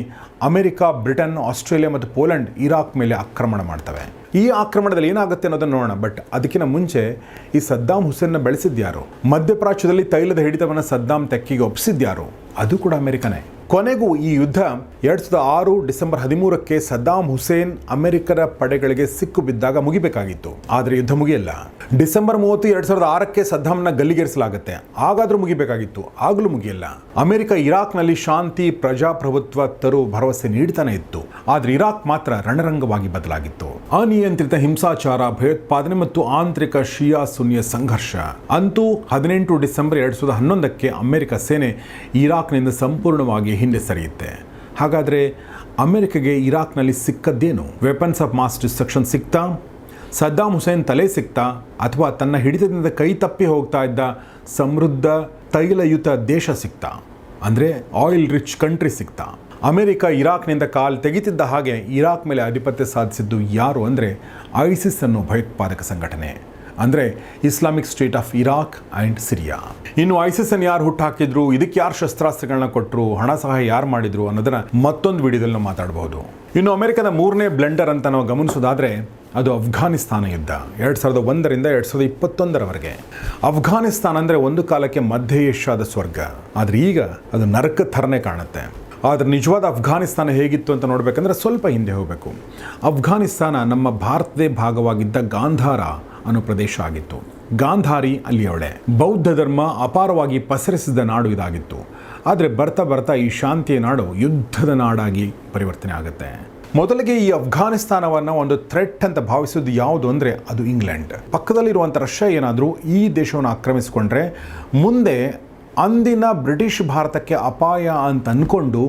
ಅಮೆರಿಕ, ಬ್ರಿಟನ್, ಆಸ್ಟ್ರೇಲಿಯಾ ಮತ್ತು ಪೋಲೆಂಡ್ ಇರಾಕ್ ಮೇಲೆ ಆಕ್ರಮಣ ಮಾಡ್ತವೆ. ಈ ಆಕ್ರಮಣದಲ್ಲಿ ಏನಾಗುತ್ತೆ ಅನ್ನೋದನ್ನು ನೋಡೋಣ, ಬಟ್ ಅದಕ್ಕಿಂತ ಮುಂಚೆ ಈ ಸದ್ದಾಂ ಹುಸೇನ್ನ ಬೆಳೆಸಿದ್ಯಾರು ಮಧ್ಯಪ್ರಾಚ್ಯದಲ್ಲಿ ತೈಲದ ಹಿಡಿತವನ್ನು ಸದ್ದಾಂ ತೆಕ್ಕಿಗೆ ಒಪ್ಪಿಸಿದ್ಯಾರು ಅದು ಕೂಡ ಅಮೆರಿಕನೇ. ಕೊನೆಗೂ ಈ ಯುದ್ಧ ಎರಡ್ ಸಾವಿರದ ಆರು ಡಿಸೆಂಬರ್ ಹದಿಮೂರಕ್ಕೆ ಸದ್ದಾಂ ಹುಸೇನ್ ಅಮೆರಿಕದ ಪಡೆಗಳಿಗೆ ಸಿಕ್ಕು ಬಿದ್ದಾಗ ಮುಗಿಬೇಕಾಗಿತ್ತು. ಆದರೆ ಯುದ್ಧ ಮುಗಿಯಲ್ಲ. ಡಿಸೆಂಬರ್ ಮೂವತ್ತು ಎರಡ್ ಸಾವಿರದ ಆರಕ್ಕೆ ಸದ್ದಾಂನ ಗಲ್ಲಿಗೇರಿಸಲಾಗುತ್ತೆ. ಆಗಾದ್ರೂ ಮುಗಿಬೇಕಾಗಿತ್ತು. ಆಗಲೂ ಮುಗಿಯಲ್ಲ. ಅಮೆರಿಕ ಇರಾಕ್ನಲ್ಲಿ ಶಾಂತಿ, ಪ್ರಜಾಪ್ರಭುತ್ವ ತರು ಭರವಸೆ ನೀಡ್ತಾನೆ ಇತ್ತು. ಆದ್ರೆ ಇರಾಕ್ ಮಾತ್ರ ರಣರಂಗವಾಗಿ ಬದಲಾಗಿತ್ತು. ಅನಿಯಂತ್ರಿತ ಹಿಂಸಾಚಾರ, ಭಯೋತ್ಪಾದನೆ ಮತ್ತು ಆಂತರಿಕ ಶಿಯಾ ಸುನ್ಯ ಸಂಘರ್ಷ. ಅಂತೂ ಹದಿನೆಂಟು ಡಿಸೆಂಬರ್ ಎರಡ್ ಸಾವಿರದ ಹನ್ನೊಂದಕ್ಕೆ ಅಮೆರಿಕ ಸೇನೆ ಇರಾಕ್ನಿಂದ ಸಂಪೂರ್ಣವಾಗಿ ಹಿಂದೆ ಸರಿಯುತ್ತೆ. ಹಾಗಾದರೆ ಅಮೆರಿಕಗೆ ಇರಾಕ್ನಲ್ಲಿ ಸಿಕ್ಕದ್ದೇನು? ವೆಪನ್ಸ್ ಆಫ್ ಮಾಸ್ ಡಿಸ್ಟ್ರಕ್ಷನ್ ಸಿಗ್ತಾ ಸದ್ದಾಂ ಹುಸೇನ್ ತಲೆ ಸಿಕ್ತಾ? ಅಥವಾ ತನ್ನ ಹಿಡಿತದಿಂದ ಕೈ ತಪ್ಪಿ ಹೋಗ್ತಾ ಇದ್ದ ಸಮೃದ್ಧ ತೈಲಯುತ ದೇಶ ಸಿಕ್ತಾ? ಅಂದರೆ ಆಯಿಲ್ ರಿಚ್ ಕಂಟ್ರಿ ಸಿಕ್ತಾ? ಅಮೆರಿಕ ಇರಾಕ್ನಿಂದ ಕಾಲು ತೆಗಿತಿದ್ದ ಹಾಗೆ ಇರಾಕ್ ಮೇಲೆ ಆಧಿಪತ್ಯ ಸಾಧಿಸಿದ್ದು ಯಾರು ಅಂದರೆ ಐಸಿಸ್ ಅನ್ನೋ ಭಯೋತ್ಪಾದಕ ಸಂಘಟನೆ. ಅಂದರೆ Islamic State of Iraq and Syria. ಇನ್ನು ಐಸಿಸ್ ಅನ್ನು ಯಾರು ಹುಟ್ಟಾಕಿದ್ರು? ಇದಕ್ಕೆ ಯಾರು ಶಸ್ತ್ರಾಸ್ತ್ರಗಳನ್ನ ಕೊಟ್ಟರು ಹಣ ಸಹಾಯ ಯಾರು ಮಾಡಿದ್ರು ಅನ್ನೋದನ್ನು ಮತ್ತೊಂದು ವಿಡಿಯೋದಲ್ಲಿ ನಾವು ಮಾತಾಡ್ಬೋದು. ಇನ್ನು ಅಮೆರಿಕದ ಮೂರನೇ ಬ್ಲೆಂಡರ್ ಅಂತ ನಾವು ಗಮನಿಸೋದಾದರೆ ಅದು ಅಫ್ಘಾನಿಸ್ತಾನ ಯುದ್ಧ. ಎರಡು ಸಾವಿರದ ಒಂದರಿಂದ ಎರಡು ಸಾವಿರದ ಇಪ್ಪತ್ತೊಂದರವರೆಗೆ. ಅಫ್ಘಾನಿಸ್ತಾನ ಅಂದರೆ ಒಂದು ಕಾಲಕ್ಕೆ ಮಧ್ಯ ಏಷ್ಯಾದ ಸ್ವರ್ಗ. ಆದರೆ ಈಗ ಅದು ನರಕ ಥರನೇ ಕಾಣುತ್ತೆ. ಆದರೆ ನಿಜವಾದ ಅಫ್ಘಾನಿಸ್ತಾನ ಹೇಗಿತ್ತು ಅಂತ ನೋಡಬೇಕಂದ್ರೆ ಸ್ವಲ್ಪ ಹಿಂದೆ ಹೋಗಬೇಕು. ಅಫ್ಘಾನಿಸ್ತಾನ ನಮ್ಮ ಭಾರತದೇ ಭಾಗವಾಗಿದ್ದ ಗಾಂಧಾರ ಅನ್ನೋ ಪ್ರದೇಶ ಆಗಿತ್ತು. ಗಾಂಧಾರಿ ಅಲ್ಲಿಯವಳೆ. ಬೌದ್ಧ ಧರ್ಮ ಅಪಾರವಾಗಿ ಪಸರಿಸಿದ ನಾಡು ಇದಾಗಿತ್ತು. ಆದರೆ ಬರ್ತಾ ಬರ್ತಾ ಈ ಶಾಂತಿಯ ನಾಡು ಯುದ್ಧದ ನಾಡಾಗಿ ಪರಿವರ್ತನೆ ಆಗುತ್ತೆ. ಮೊದಲಿಗೆ ಈ ಅಫ್ಘಾನಿಸ್ತಾನವನ್ನು ಒಂದು ಥ್ರೆಟ್ ಅಂತ ಭಾವಿಸೋದು ಯಾವುದು ಅಂದರೆ ಅದು ಇಂಗ್ಲೆಂಡ್. ಪಕ್ಕದಲ್ಲಿರುವಂಥ ರಷ್ಯಾ ಏನಾದರೂ ಈ ದೇಶವನ್ನು ಆಕ್ರಮಿಸಿಕೊಂಡ್ರೆ ಮುಂದೆ ಅಂದಿನ ಬ್ರಿಟಿಷ್ ಭಾರತಕ್ಕೆ ಅಪಾಯ ಅಂತ ಅಂದ್ಕೊಂಡು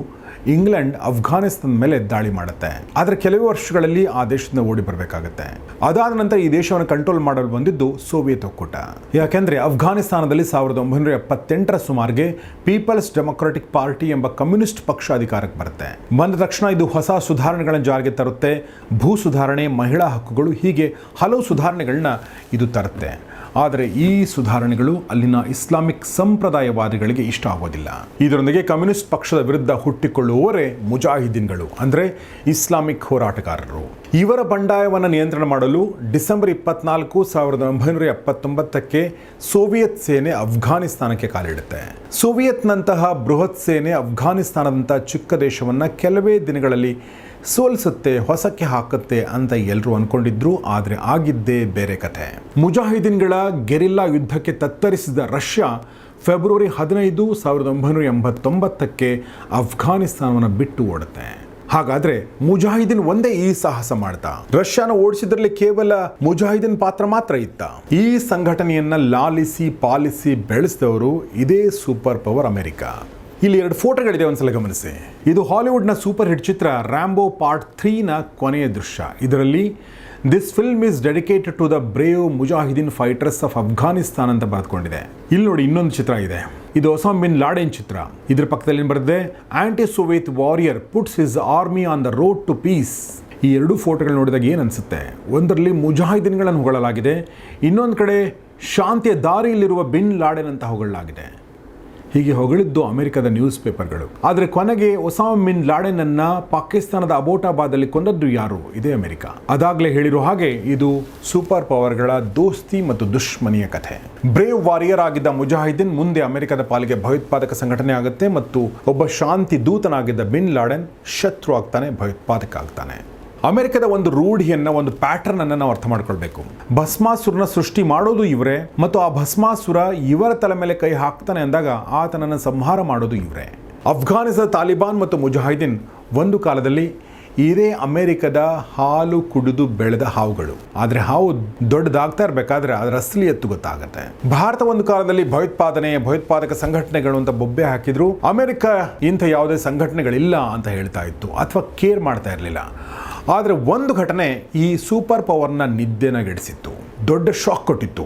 ಇಂಗ್ಲೆಂಡ್ ಅಫ್ಘಾನಿಸ್ತಾನ್ ಮೇಲೆ ದಾಳಿ ಮಾಡುತ್ತೆ. ಆದರೆ ಕೆಲವು ವರ್ಷಗಳಲ್ಲಿ ಆ ದೇಶದಿಂದ ಓಡಿ ಬರಬೇಕಾಗುತ್ತೆ. ಅದಾದ ನಂತರ ಈ ದೇಶವನ್ನು ಕಂಟ್ರೋಲ್ ಮಾಡಲು ಬಂದಿದ್ದು ಸೋವಿಯತ್ ಒಕ್ಕೂಟ. ಯಾಕೆಂದ್ರೆ ಅಫ್ಘಾನಿಸ್ತಾನದಲ್ಲಿ ಸಾವಿರದ ಒಂಬೈನೂರ ಎಪ್ಪತ್ತೆಂಟರ ಸುಮಾರಿಗೆ ಪೀಪಲ್ಸ್ ಡೆಮೊಕ್ರಾಟಿಕ್ ಪಾರ್ಟಿ ಎಂಬ ಕಮ್ಯುನಿಸ್ಟ್ ಪಕ್ಷ ಅಧಿಕಾರಕ್ಕೆ ಬರುತ್ತೆ. ಬಂದ ತಕ್ಷಣ ಇದು ಹೊಸ ಸುಧಾರಣೆಗಳನ್ನು ಜಾರಿಗೆ ತರುತ್ತೆ. ಭೂ ಸುಧಾರಣೆ, ಮಹಿಳಾ ಹಕ್ಕುಗಳು ಹೀಗೆ ಹಲವು ಸುಧಾರಣೆಗಳನ್ನ ಇದು ತರುತ್ತೆ. ಆದರೆ ಈ ಸುಧಾರಣೆಗಳು ಅಲ್ಲಿನ ಇಸ್ಲಾಮಿಕ್ ಸಂಪ್ರದಾಯವಾದಿಗಳಿಗೆ ಇಷ್ಟ ಆಗೋದಿಲ್ಲ. ಇದರೊಂದಿಗೆ ಕಮ್ಯುನಿಸ್ಟ್ ಪಕ್ಷದ ವಿರುದ್ಧ ಹುಟ್ಟಿಕೊಳ್ಳುವವರೇ ಮುಜಾಹಿದ್ದೀನ್ಗಳು ಅಂದರೆ ಇಸ್ಲಾಮಿಕ್ ಹೋರಾಟಗಾರರು. ಇವರ ಬಂಡಾಯವನ್ನು ನಿಯಂತ್ರಣ ಮಾಡಲು ಡಿಸೆಂಬರ್ ಇಪ್ಪತ್ನಾಲ್ಕು ಸಾವಿರದ ಒಂಬೈನೂರ ಎಪ್ಪತ್ತೊಂಬತ್ತಕ್ಕೆ ಸೋವಿಯತ್ ಸೇನೆ ಅಫ್ಘಾನಿಸ್ತಾನಕ್ಕೆ ಕಾಲಿಡುತ್ತೆ. ಸೋವಿಯತ್ನಂತಹ ಬೃಹತ್ ಸೇನೆ ಅಫ್ಘಾನಿಸ್ತಾನದಂತಹ ಚಿಕ್ಕ ದೇಶವನ್ನು ಕೆಲವೇ ದಿನಗಳಲ್ಲಿ ಸೋಲಿಸುತ್ತೆ, ಹೊಸಕ್ಕೆ ಹಾಕುತ್ತೆ ಅಂತ ಎಲ್ಲರೂ ಅನ್ಕೊಂಡಿದ್ರು, ಆದರೆ ಆಗಿದ್ದೇ ಬೇರೆ ಕಥೆ. ಮುಜಾಹಿದೀನ್ಗಳ ಗೆರಿಲ್ಲಾ ಯುದ್ಧಕ್ಕೆ ತತ್ತರಿಸಿದ ರಷ್ಯಾ, ಫೆಬ್ರವರಿ ಹದಿನೈದು ಸಾವಿರದ ಒಂಬೈನೂರ ಎಂಬತ್ತೊಂಬತ್ತಕ್ಕೆ ಅಫ್ಘಾನಿಸ್ತಾನವನ್ನು ಬಿಟ್ಟು ಓಡುತ್ತೆ. ಹಾಗಾದ್ರೆ ಮುಜಾಹಿದೀನ್ ಒಂದೇ ಈ ಸಾಹಸ ಮಾಡ್ತಾ? ರಷ್ಯಾನ ಓಡಿಸಿದ್ರಲ್ಲಿ ಕೇವಲ ಮುಜಾಹಿದೀನ್ ಪಾತ್ರ ಮಾತ್ರ ಇತ್ತ? ಈ ಸಂಘಟನೆಯನ್ನ ಲಾಲಿಸಿ, ಪಾಲಿಸಿ ಬೆಳೆಸಿದವರು ಇದೇ ಸೂಪರ್ ಪವರ್ ಅಮೆರಿಕ. ಇಲ್ಲಿ ಎರಡು ಫೋಟೋಗಳಿದೆ ಒಂದ್ಸಲ ಗಮನಿಸಿ. ಇದು ಹಾಲಿವುಡ್ನ ಸೂಪರ್ ಹಿಟ್ ಚಿತ್ರ ರ್ಯಾಂಬೋ ಪಾರ್ಟ್ ತ್ರೀನ ಕೊನೆಯ ದೃಶ್ಯ. ಇದರಲ್ಲಿ this film is dedicated to the brave mujahideen fighters of Afghanistan ಅಂತ ಬರೆದುಕೊಂಡಿದೆ. ಇಲ್ಲಿ ನೋಡಿ ಇನ್ನೊಂದು ಚಿತ್ರ ಇದೆ. ಇದು ಒಸಾಮ್ ಬಿನ್ ಲಾಡೆನ್ ಚಿತ್ರ. ಇದ್ರ ಪಕ್ಕದಲ್ಲಿ ಬರೆದಿದೆ anti Soviet warrior puts is army on the road to peace ಈ ಎರಡು ಫೋಟೋಗಳು ನೋಡಿದಾಗ ಏನು ಅನಿಸುತ್ತೆ? ಒಂದರಲ್ಲಿ ಮುಜಾಹಿದೀನ್ಗಳನ್ನು ಹೊಗಳಲಾಗಿದೆ, ಇನ್ನೊಂದು ಕಡೆ ಶಾಂತಿಯ ದಾರಿಯಲ್ಲಿರುವ ಬಿನ್ ಲಾಡೆನ್ ಅಂತ ಹೊಗಳಲಾಗಿದೆ ಹೀಗೆ ಹೊಗಳಿದ್ದು ಅಮೆರಿಕದ ನ್ಯೂಸ್ ಪೇಪರ್ಗಳು. ಆದರೆ ಕೊನೆಗೆ ಒಸಾಮ್ ಮಿನ್ ಲಾಡೆನ್ ಅನ್ನ ಪಾಕಿಸ್ತಾನದ ಅಬೋಟಾಬಾದಲ್ಲಿ ಕೊಂದದ್ದು ಯಾರು? ಇದೇ ಅಮೆರಿಕ. ಅದಾಗಲೇ ಹೇಳಿರೋ ಹಾಗೆ ಇದು ಸೂಪರ್ ಪವರ್ಗಳ ದೋಸ್ತಿ ಮತ್ತು ದುಶ್ಮನಿಯ ಕಥೆ. ಬ್ರೇವ್ ವಾರಿಯರ್ ಆಗಿದ್ದ ಮುಜಾಹಿದ್ದೀನ್ ಮುಂದೆ ಅಮೆರಿಕದ ಪಾಲಿಗೆ ಭಯೋತ್ಪಾದಕ ಸಂಘಟನೆ ಆಗುತ್ತೆ ಮತ್ತು ಒಬ್ಬ ಶಾಂತಿ ದೂತನಾಗಿದ್ದ ಬಿನ್ ಲಾಡೆನ್ ಶತ್ರು ಆಗ್ತಾನೆ, ಭಯೋತ್ಪಾದಕ ಆಗ್ತಾನೆ. ಅಮೆರಿಕದ ಒಂದು ರೂಢಿಯನ್ನ, ಒಂದು ಪ್ಯಾಟರ್ನ್ ಅನ್ನ ನಾವು ಅರ್ಥ ಮಾಡ್ಕೊಳ್ಬೇಕು. ಭಸ್ಮಾಸುರನ ಸೃಷ್ಟಿ ಮಾಡೋದು ಇವರೇ, ಮತ್ತು ಆ ಭಸ್ಮಾಸುರ ಇವರ ತಲೆ ಮೇಲೆ ಕೈ ಹಾಕ್ತಾನೆ ಅಂದಾಗ ಆತನನ್ನು ಸಂಹಾರ ಮಾಡೋದು ಇವರೇ. ಅಫ್ಘಾನಿಸ್ತಾನ ತಾಲಿಬಾನ್ ಮತ್ತು ಮುಜಾಹಿದೀನ್ ಒಂದು ಕಾಲದಲ್ಲಿ ಇದೇ ಅಮೆರಿಕದ ಹಾಲು ಕುಡಿದು ಬೆಳೆದ ಹಾವುಗಳು. ಆದರೆ ಹಾವು ದೊಡ್ಡದಾಗ್ತಾ ಇರಬೇಕಾದ್ರೆ ಅದರ ಅಸಲಿಯತ್ತು ಗೊತ್ತಾಗುತ್ತೆ. ಭಾರತ ಒಂದು ಕಾಲದಲ್ಲಿ ಭಯೋತ್ಪಾದನೆ, ಭಯೋತ್ಪಾದಕ ಸಂಘಟನೆಗಳು ಅಂತ ಬೊಬ್ಬೆ ಹಾಕಿದ್ರು. ಅಮೆರಿಕ ಇಂಥ ಯಾವುದೇ ಸಂಘಟನೆಗಳಿಲ್ಲ ಅಂತ ಹೇಳ್ತಾ ಇತ್ತು, ಅಥವಾ ಕೇರ್ ಮಾಡ್ತಾ ಇರಲಿಲ್ಲ. ಆದರೆ ಒಂದು ಘಟನೆ ಈ ಸೂಪರ್ ಪವರ್ನ ನಿದ್ದೆನಗೆಡಿಸಿತ್ತು ದೊಡ್ಡ ಶಾಕ್ ಕೊಟ್ಟಿತ್ತು.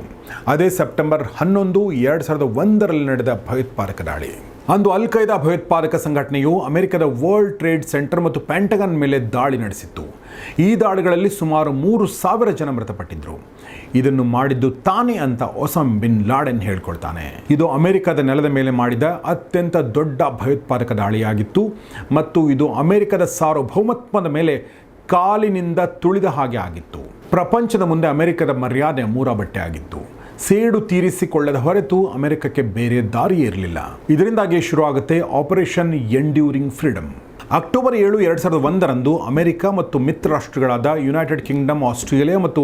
ಅದೇ ಸೆಪ್ಟೆಂಬರ್ ಹನ್ನೊಂದು ಎರಡು ಸಾವಿರದ ಒಂದರಲ್ಲಿ ನಡೆದ ಭಯೋತ್ಪಾದಕ ದಾಳಿ. ಅಂದು ಅಲ್ ಖೈದಾ ಭಯೋತ್ಪಾದಕ ಸಂಘಟನೆಯು ಅಮೆರಿಕದ ವರ್ಲ್ಡ್ ಟ್ರೇಡ್ ಸೆಂಟರ್ ಮತ್ತು ಪ್ಯಾಂಟಗನ್ ಮೇಲೆ ದಾಳಿ ನಡೆಸಿತ್ತು. ಈ ದಾಳಿಗಳಲ್ಲಿ ಸುಮಾರು ಮೂರು ಸಾವಿರ ಜನ ಮೃತಪಟ್ಟಿದ್ದರು ಇದನ್ನು ಮಾಡಿದ್ದು ತಾನೇ ಅಂತ ಒಸಮ್ ಬಿನ್ ಲಾಡೆನ್ ಹೇಳ್ಕೊಳ್ತಾನೆ. ಇದು ಅಮೆರಿಕದ ನೆಲದ ಮೇಲೆ ಮಾಡಿದ ಅತ್ಯಂತ ದೊಡ್ಡ ಭಯೋತ್ಪಾದಕ ದಾಳಿಯಾಗಿತ್ತು ಮತ್ತು ಇದು ಅಮೆರಿಕದ ಸಾರ್ವಭೌಮತ್ವದ ಮೇಲೆ ಕಾಲಿನಿಂದ ತುಳಿದ ಹಾಗೆ ಆಗಿತ್ತು. ಪ್ರಪಂಚದ ಮುಂದೆ ಅಮೆರಿಕದ ಮರ್ಯಾದೆ ಮೂರ ಬಟ್ಟೆ ಆಗಿತ್ತು. ಸೇಡು ತೀರಿಸಿಕೊಳ್ಳದ ಹೊರತು ಅಮೆರಿಕಕ್ಕೆ ಬೇರೆ ದಾರಿ ಇರಲಿಲ್ಲ. ಇದರಿಂದಾಗಿ ಶುರುವಾಗುತ್ತೆ ಆಪರೇಷನ್ ಎಂಡ್ಯೂರಿಂಗ್ ಫ್ರೀಡಮ್ ಅಕ್ಟೋಬರ್ ಏಳು, ಎರಡು ಸಾವಿರದ ಒಂದರಂದು ಅಮೆರಿಕ ಮತ್ತು ಮಿತ್ರ ರಾಷ್ಟ್ರಗಳಾದ ಯುನೈಟೆಡ್ ಕಿಂಗ್ಡಮ್, ಆಸ್ಟ್ರೇಲಿಯಾ ಮತ್ತು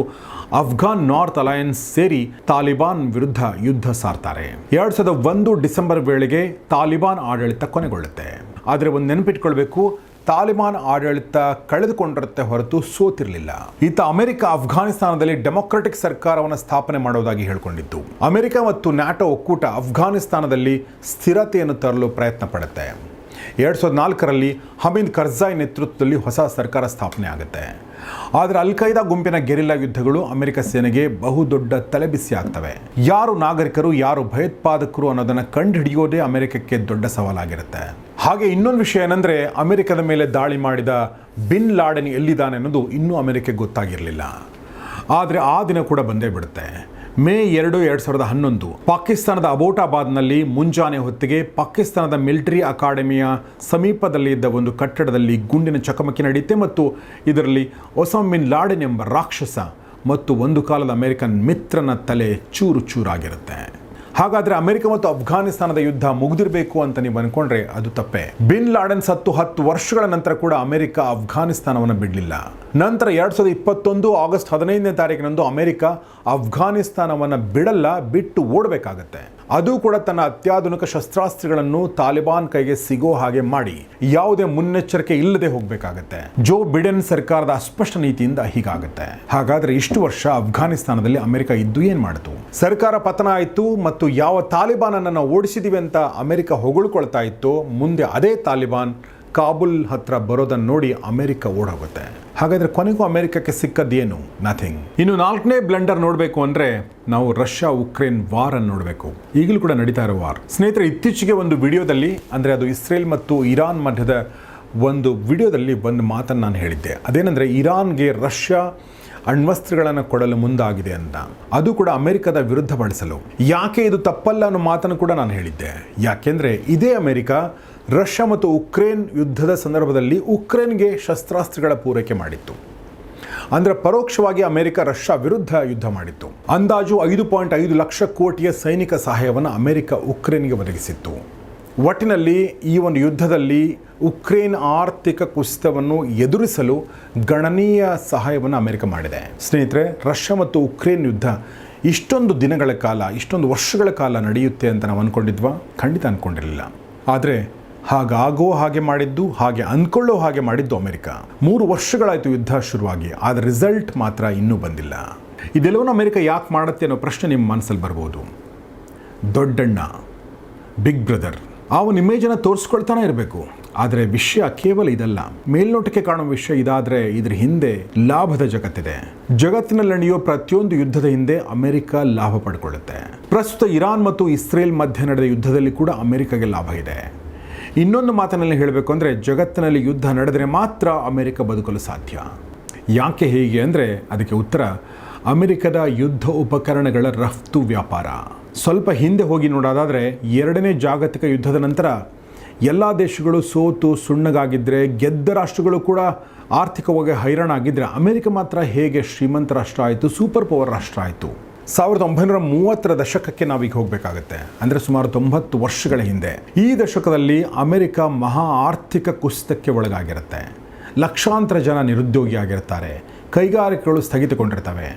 ಅಫ್ಘಾನ್ ನಾರ್ತ್ ಅಲಯನ್ಸ್ ಸೇರಿ ತಾಲಿಬಾನ್ ವಿರುದ್ಧ ಯುದ್ಧ ಸಾರ್ತಾರೆ. ಎರಡು ಸಾವಿರದ ಒಂದು ಡಿಸೆಂಬರ್ ವೇಳೆಗೆ ತಾಲಿಬಾನ್ ಆಡಳಿತ ಕೊನೆಗೊಳ್ಳುತ್ತೆ. ಆದರೆ ಒಂದು ನೆನಪಿಟ್ಕೊಳ್ಬೇಕು ತಾಲಿಬಾನ್ ಆಡಳಿತ ಕಳೆದುಕೊಂಡಿರುತ್ತೆ ಹೊರತು ಸೋತಿರಲಿಲ್ಲ. ಈತ ಅಮೆರಿಕ ಅಫ್ಘಾನಿಸ್ತಾನದಲ್ಲಿ ಡೆಮೊಕ್ರೆಟಿಕ್ ಸರ್ಕಾರವನ್ನು ಸ್ಥಾಪನೆ ಮಾಡೋದಾಗಿ ಹೇಳಿಕೊಂಡಿತ್ತು ಅಮೆರಿಕ ಮತ್ತು ನ್ಯಾಟೋ ಒಕ್ಕೂಟ ಅಫ್ಘಾನಿಸ್ತಾನದಲ್ಲಿ ಸ್ಥಿರತೆಯನ್ನು ತರಲು ಪ್ರಯತ್ನ ಪಡುತ್ತೆ. ಎರಡು ಸಾವಿರದ ನಾಲ್ಕರಲ್ಲಿ ಹಮೀದ್ ಕರ್ಜಾಯ್ ನೇತೃತ್ವದಲ್ಲಿ ಹೊಸ ಸರ್ಕಾರ ಸ್ಥಾಪನೆ ಆಗುತ್ತೆ. ಆದರೆ ಅಲ್ ಖೈದಾ ಗುಂಪಿನ ಗೆರಿಲ್ಲಾ ಯುದ್ಧಗಳು ಅಮೆರಿಕ ಸೇನೆಗೆ ಬಹುದೊಡ್ಡ ತಲೆಬಿಸಿ ಆಗ್ತವೆ ಯಾರು ನಾಗರಿಕರು, ಯಾರು ಭಯೋತ್ಪಾದಕರು ಅನ್ನೋದನ್ನು ಕಂಡುಹಿಡಿಯೋದೇ ಅಮೆರಿಕಕ್ಕೆ ದೊಡ್ಡ ಸವಾಲಾಗಿರುತ್ತೆ. ಹಾಗೆ ಇನ್ನೊಂದು ವಿಷಯ ಏನಂದ್ರೆ, ಅಮೆರಿಕದ ಮೇಲೆ ದಾಳಿ ಮಾಡಿದ ಬಿನ್ ಲಾಡೆನ್ ಎಲ್ಲಿದ್ದಾನೆ ಅನ್ನೋದು ಇನ್ನೂ ಅಮೆರಿಕಕ್ಕೆ ಗೊತ್ತಾಗಿರಲಿಲ್ಲ. ಆದರೆ ಆ ದಿನ ಕೂಡ ಬಂದೇ ಬಿಡುತ್ತೆ. ಮೇ ಎರಡು ಎರಡು ಸಾವಿರದ ಹನ್ನೊಂದು, ಪಾಕಿಸ್ತಾನದ ಅಬೋಟಾಬಾದ್ನಲ್ಲಿ ಮುಂಜಾನೆ ಹೊತ್ತಿಗೆ ಪಾಕಿಸ್ತಾನದ ಮಿಲಿಟರಿ ಅಕಾಡೆಮಿಯ ಸಮೀಪದಲ್ಲಿ ಇದ್ದ ಒಂದು ಕಟ್ಟಡದಲ್ಲಿ ಗುಂಡಿನ ಚಕಮಕಿ ನಡೆಯುತ್ತೆ ಮತ್ತು ಇದರಲ್ಲಿ ಒಸಾಮ್ ಲಾಡೆನ್ ಎಂಬ ರಾಕ್ಷಸ ಮತ್ತು ಒಂದು ಕಾಲದ ಅಮೆರಿಕನ್ ಮಿತ್ರನ ತಲೆ ಚೂರು ಚೂರಾಗಿರುತ್ತೆ. ಹಾಗಾದ್ರೆ ಅಮೆರಿಕ ಮತ್ತು ಅಫ್ಘಾನಿಸ್ತಾನದ ಯುದ್ಧ ಮುಗಿದಿರಬೇಕು ಅಂತ ನೀವು ಅನ್ಕೊಂಡ್ರೆ ಅದು ತಪ್ಪೆ. ಬಿನ್ ಲಾಡೆನ್ ಸತ್ತು ಹತ್ತು ವರ್ಷಗಳ ನಂತರ ಕೂಡ ಅಮೆರಿಕ ಅಫ್ಘಾನಿಸ್ತಾನವನ್ನು ಬಿಡಲಿಲ್ಲ. ನಂತರ ಎರಡ್ ಸಾವಿರದ ಇಪ್ಪತ್ತೊಂದು ಆಗಸ್ಟ್ ಹದಿನೈದನೇ ತಾರೀಕಿನಂದು ಅಮೆರಿಕ ಅಫ್ಘಾನಿಸ್ತಾನವನ್ನು ಬಿಡಲ್ಲ, ಬಿಟ್ಟು ಓಡಬೇಕಾಗತ್ತೆ. ಅದು ಕೂಡ ತನ್ನ ಅತ್ಯಾಧುನಿಕ ಶಸ್ತ್ರಾಸ್ತ್ರಗಳನ್ನು ತಾಲಿಬಾನ್ ಕೈಗೆ ಸಿಗೋ ಹಾಗೆ ಮಾಡಿ ಯಾವುದೇ ಮುನ್ನೆಚ್ಚರಿಕೆ ಇಲ್ಲದೆ ಹೋಗಬೇಕಾಗತ್ತೆ. ಜೋ ಬಿಡೆನ್ ಸರ್ಕಾರದ ಅಸ್ಪಷ್ಟ ನೀತಿಯಿಂದ ಹೀಗಾಗುತ್ತೆ. ಹಾಗಾದ್ರೆ ಇಷ್ಟು ವರ್ಷ ಅಫ್ಘಾನಿಸ್ತಾನದಲ್ಲಿ ಅಮೆರಿಕ ಇದ್ದು ಏನ್ ಮಾಡಿತು? ಸರ್ಕಾರ ಪತನ ಆಯಿತು ಮತ್ತು ಯಾವ ತಾಲಿಬಾನ್ ಅನ್ನು ಓಡಿಸಿದೀವಿ ಅಂತ ಅಮೆರಿಕ ಹೊಗಳ್ಕೊಳ್ತಾ ಇತ್ತು, ಮುಂದೆ ಅದೇ ತಾಲಿಬಾನ್ ಕಾಬುಲ್ ಹತ್ರ ಬರೋದನ್ನ ನೋಡಿ ಅಮೆರಿಕ ಓಡೋಗುತ್ತೆ. ಹಾಗಾದ್ರೆ ಕೊನೆಗೂ ಅಮೆರಿಕಕ್ಕೆ ಸಿಕ್ಕದ್ದೇನು? ನಥಿಂಗ್ ಇನ್ನು ನಾಲ್ಕನೇ ಬ್ಲೆಂಡರ್ ನೋಡಬೇಕು ಅಂದ್ರೆ ನಾವು ರಷ್ಯಾ ಉಕ್ರೇನ್ ವಾರ್ ಅನ್ನು ನೋಡಬೇಕು. ಈಗಲೂ ಕೂಡ ನಡೀತಾ ಇರೋ ವಾರ್. ಸ್ನೇಹಿತರೆ, ಇತ್ತೀಚೆಗೆ ಒಂದು ವಿಡಿಯೋದಲ್ಲಿ, ಅಂದ್ರೆ ಅದು ಇಸ್ರೇಲ್ ಮತ್ತು ಇರಾನ್ ಮಧ್ಯದ ಒಂದು ವಿಡಿಯೋದಲ್ಲಿ ಒಂದು ಮಾತನ್ನು ನಾನು ಹೇಳಿದ್ದೆ. ಅದೇನೆಂದರೆ, ಇರಾನ್ಗೆ ರಷ್ಯಾ ಅಣ್ವಸ್ತ್ರಗಳನ್ನು ಕೊಡಲು ಮುಂದಾಗಿದೆ ಅಂತ. ಅದು ಕೂಡ ಅಮೆರಿಕದ ವಿರುದ್ಧ ಬಳಸಲು ಯಾಕೆ ಇದು ತಪ್ಪಲ್ಲ ಅನ್ನೋ ಮಾತನ್ನು ಕೂಡ ನಾನು ಹೇಳಿದ್ದೆ. ಯಾಕೆಂದರೆ, ಇದೇ ಅಮೆರಿಕ ರಷ್ಯಾ ಮತ್ತು ಉಕ್ರೇನ್ ಯುದ್ಧದ ಸಂದರ್ಭದಲ್ಲಿ ಉಕ್ರೇನ್ಗೆ ಶಸ್ತ್ರಾಸ್ತ್ರಗಳ ಪೂರೈಕೆ ಮಾಡಿತ್ತು. ಅಂದ್ರೆ ಪರೋಕ್ಷವಾಗಿ ಅಮೆರಿಕ ರಷ್ಯಾ ವಿರುದ್ಧ ಯುದ್ಧ ಮಾಡಿತ್ತು. ಅಂದಾಜು ಐದು ಪಾಯಿಂಟ್ ಐದು ಲಕ್ಷ ಕೋಟಿಯ ಸೈನಿಕ ಸಹಾಯವನ್ನು ಅಮೆರಿಕ ಉಕ್ರೇನ್ಗೆ ಒದಗಿಸಿತ್ತು. ಒಟ್ಟಿನಲ್ಲಿ ಈ ಒಂದು ಯುದ್ಧದಲ್ಲಿ ಉಕ್ರೇನ್ ಆರ್ಥಿಕ ಕುಸಿತವನ್ನು ಎದುರಿಸಲು ಗಣನೀಯ ಸಹಾಯವನ್ನು ಅಮೆರಿಕ ಮಾಡಿದೆ. ಸ್ನೇಹಿತರೆ, ರಷ್ಯಾ ಮತ್ತು ಉಕ್ರೇನ್ ಯುದ್ಧ ಇಷ್ಟೊಂದು ದಿನಗಳ ಕಾಲ, ಇಷ್ಟೊಂದು ವರ್ಷಗಳ ಕಾಲ ನಡೆಯುತ್ತೆ ಅಂತ ನಾವು ಅಂದ್ಕೊಂಡಿದ್ವಾ ಖಂಡಿತ ಅಂದ್ಕೊಂಡಿರಲಿಲ್ಲ ಆದರೆ ಹಾಗಾಗೋ ಹಾಗೆ ಮಾಡಿದ್ದು, ಹಾಗೆ ಅಂದ್ಕೊಳ್ಳೋ ಹಾಗೆ ಮಾಡಿದ್ದು ಅಮೆರಿಕ. ಮೂರು ವರ್ಷಗಳಾಯಿತು ಯುದ್ಧ ಶುರುವಾಗಿ, ಆದರೆ ರಿಸಲ್ಟ್ ಮಾತ್ರ ಇನ್ನೂ ಬಂದಿಲ್ಲ. ಇದೆಲ್ಲವನ್ನು ಅಮೆರಿಕ ಯಾಕೆ ಮಾಡುತ್ತೆ ಅನ್ನೋ ಪ್ರಶ್ನೆ ನಿಮ್ಮ ಮನಸ್ಸಲ್ಲಿ ಬರ್ಬೋದು. ದೊಡ್ಡಣ್ಣ ಬಿಗ್ ಬ್ರದರ್ ಆ ಒಂದು ಇಮೇಜನ್ನು ತೋರಿಸ್ಕೊಳ್ತಾನೆ ಇರಬೇಕು. ಆದರೆ ವಿಷಯ ಕೇವಲ ಇದಲ್ಲ. ಮೇಲ್ನೋಟಕ್ಕೆ ಕಾಣುವ ವಿಷಯ ಇದಾದರೆ ಇದರ ಹಿಂದೆ ಲಾಭದ ಜಗತ್ತಿದೆ. ಜಗತ್ತಿನಲ್ಲಿ ನಡೆಯುವ ಪ್ರತಿಯೊಂದು ಯುದ್ಧದ ಹಿಂದೆ ಅಮೆರಿಕ ಲಾಭ ಪಡ್ಕೊಳ್ಳುತ್ತೆ. ಪ್ರಸ್ತುತ ಇರಾನ್ ಮತ್ತು ಇಸ್ರೇಲ್ ಮಧ್ಯೆ ನಡೆದ ಯುದ್ಧದಲ್ಲಿ ಕೂಡ ಅಮೆರಿಕಗೆ ಲಾಭ ಇದೆ. ಇನ್ನೊಂದು ಮಾತಿನಲ್ಲಿ ಹೇಳಬೇಕು ಅಂದರೆ, ಜಗತ್ತಿನಲ್ಲಿ ಯುದ್ಧ ನಡೆದರೆ ಮಾತ್ರ ಅಮೆರಿಕ ಬದುಕಲು ಸಾಧ್ಯ. ಯಾಕೆ ಹೀಗೆ ಅಂದರೆ, ಅದಕ್ಕೆ ಉತ್ತರ, ಅಮೆರಿಕದ ಯುದ್ಧ ಉಪಕರಣಗಳ ರಫ್ತು ವ್ಯಾಪಾರ. ಸ್ವಲ್ಪ ಹಿಂದೆ ಹೋಗಿ ನೋಡೋದಾದರೆ, ಎರಡನೇ ಜಾಗತಿಕ ಯುದ್ಧದ ನಂತರ ಎಲ್ಲ ದೇಶಗಳು ಸೋತು ಸುಣ್ಣಗಾಗಿದ್ದರೆ ಗೆದ್ದ ರಾಷ್ಟ್ರಗಳು ಕೂಡ ಆರ್ಥಿಕವಾಗಿ ಹೈರಾಣಾಗಿದ್ದರೆ ಅಮೆರಿಕ ಮಾತ್ರ ಹೇಗೆ ಶ್ರೀಮಂತ ರಾಷ್ಟ್ರ ಆಯಿತು, ಸೂಪರ್ ಪವರ್ ರಾಷ್ಟ್ರ ಆಯಿತು. ಸಾವಿರದ ಒಂಬೈನೂರ ಮೂವತ್ತರ ದಶಕಕ್ಕೆ ನಾವೀಗ ಹೋಗಬೇಕಾಗತ್ತೆ. ಅಂದರೆ ಸುಮಾರು ತೊಂಬತ್ತು ವರ್ಷಗಳ ಹಿಂದೆ. ಈ ದಶಕದಲ್ಲಿ ಅಮೆರಿಕ ಮಹಾ ಆರ್ಥಿಕ ಕುಸಿತಕ್ಕೆ ಒಳಗಾಗಿರುತ್ತೆ. ಲಕ್ಷಾಂತರ ಜನ ನಿರುದ್ಯೋಗಿಯಾಗಿರ್ತಾರೆ ಕೈಗಾರಿಕೆಗಳು ಸ್ಥಗಿತಗೊಂಡಿರ್ತವೆ.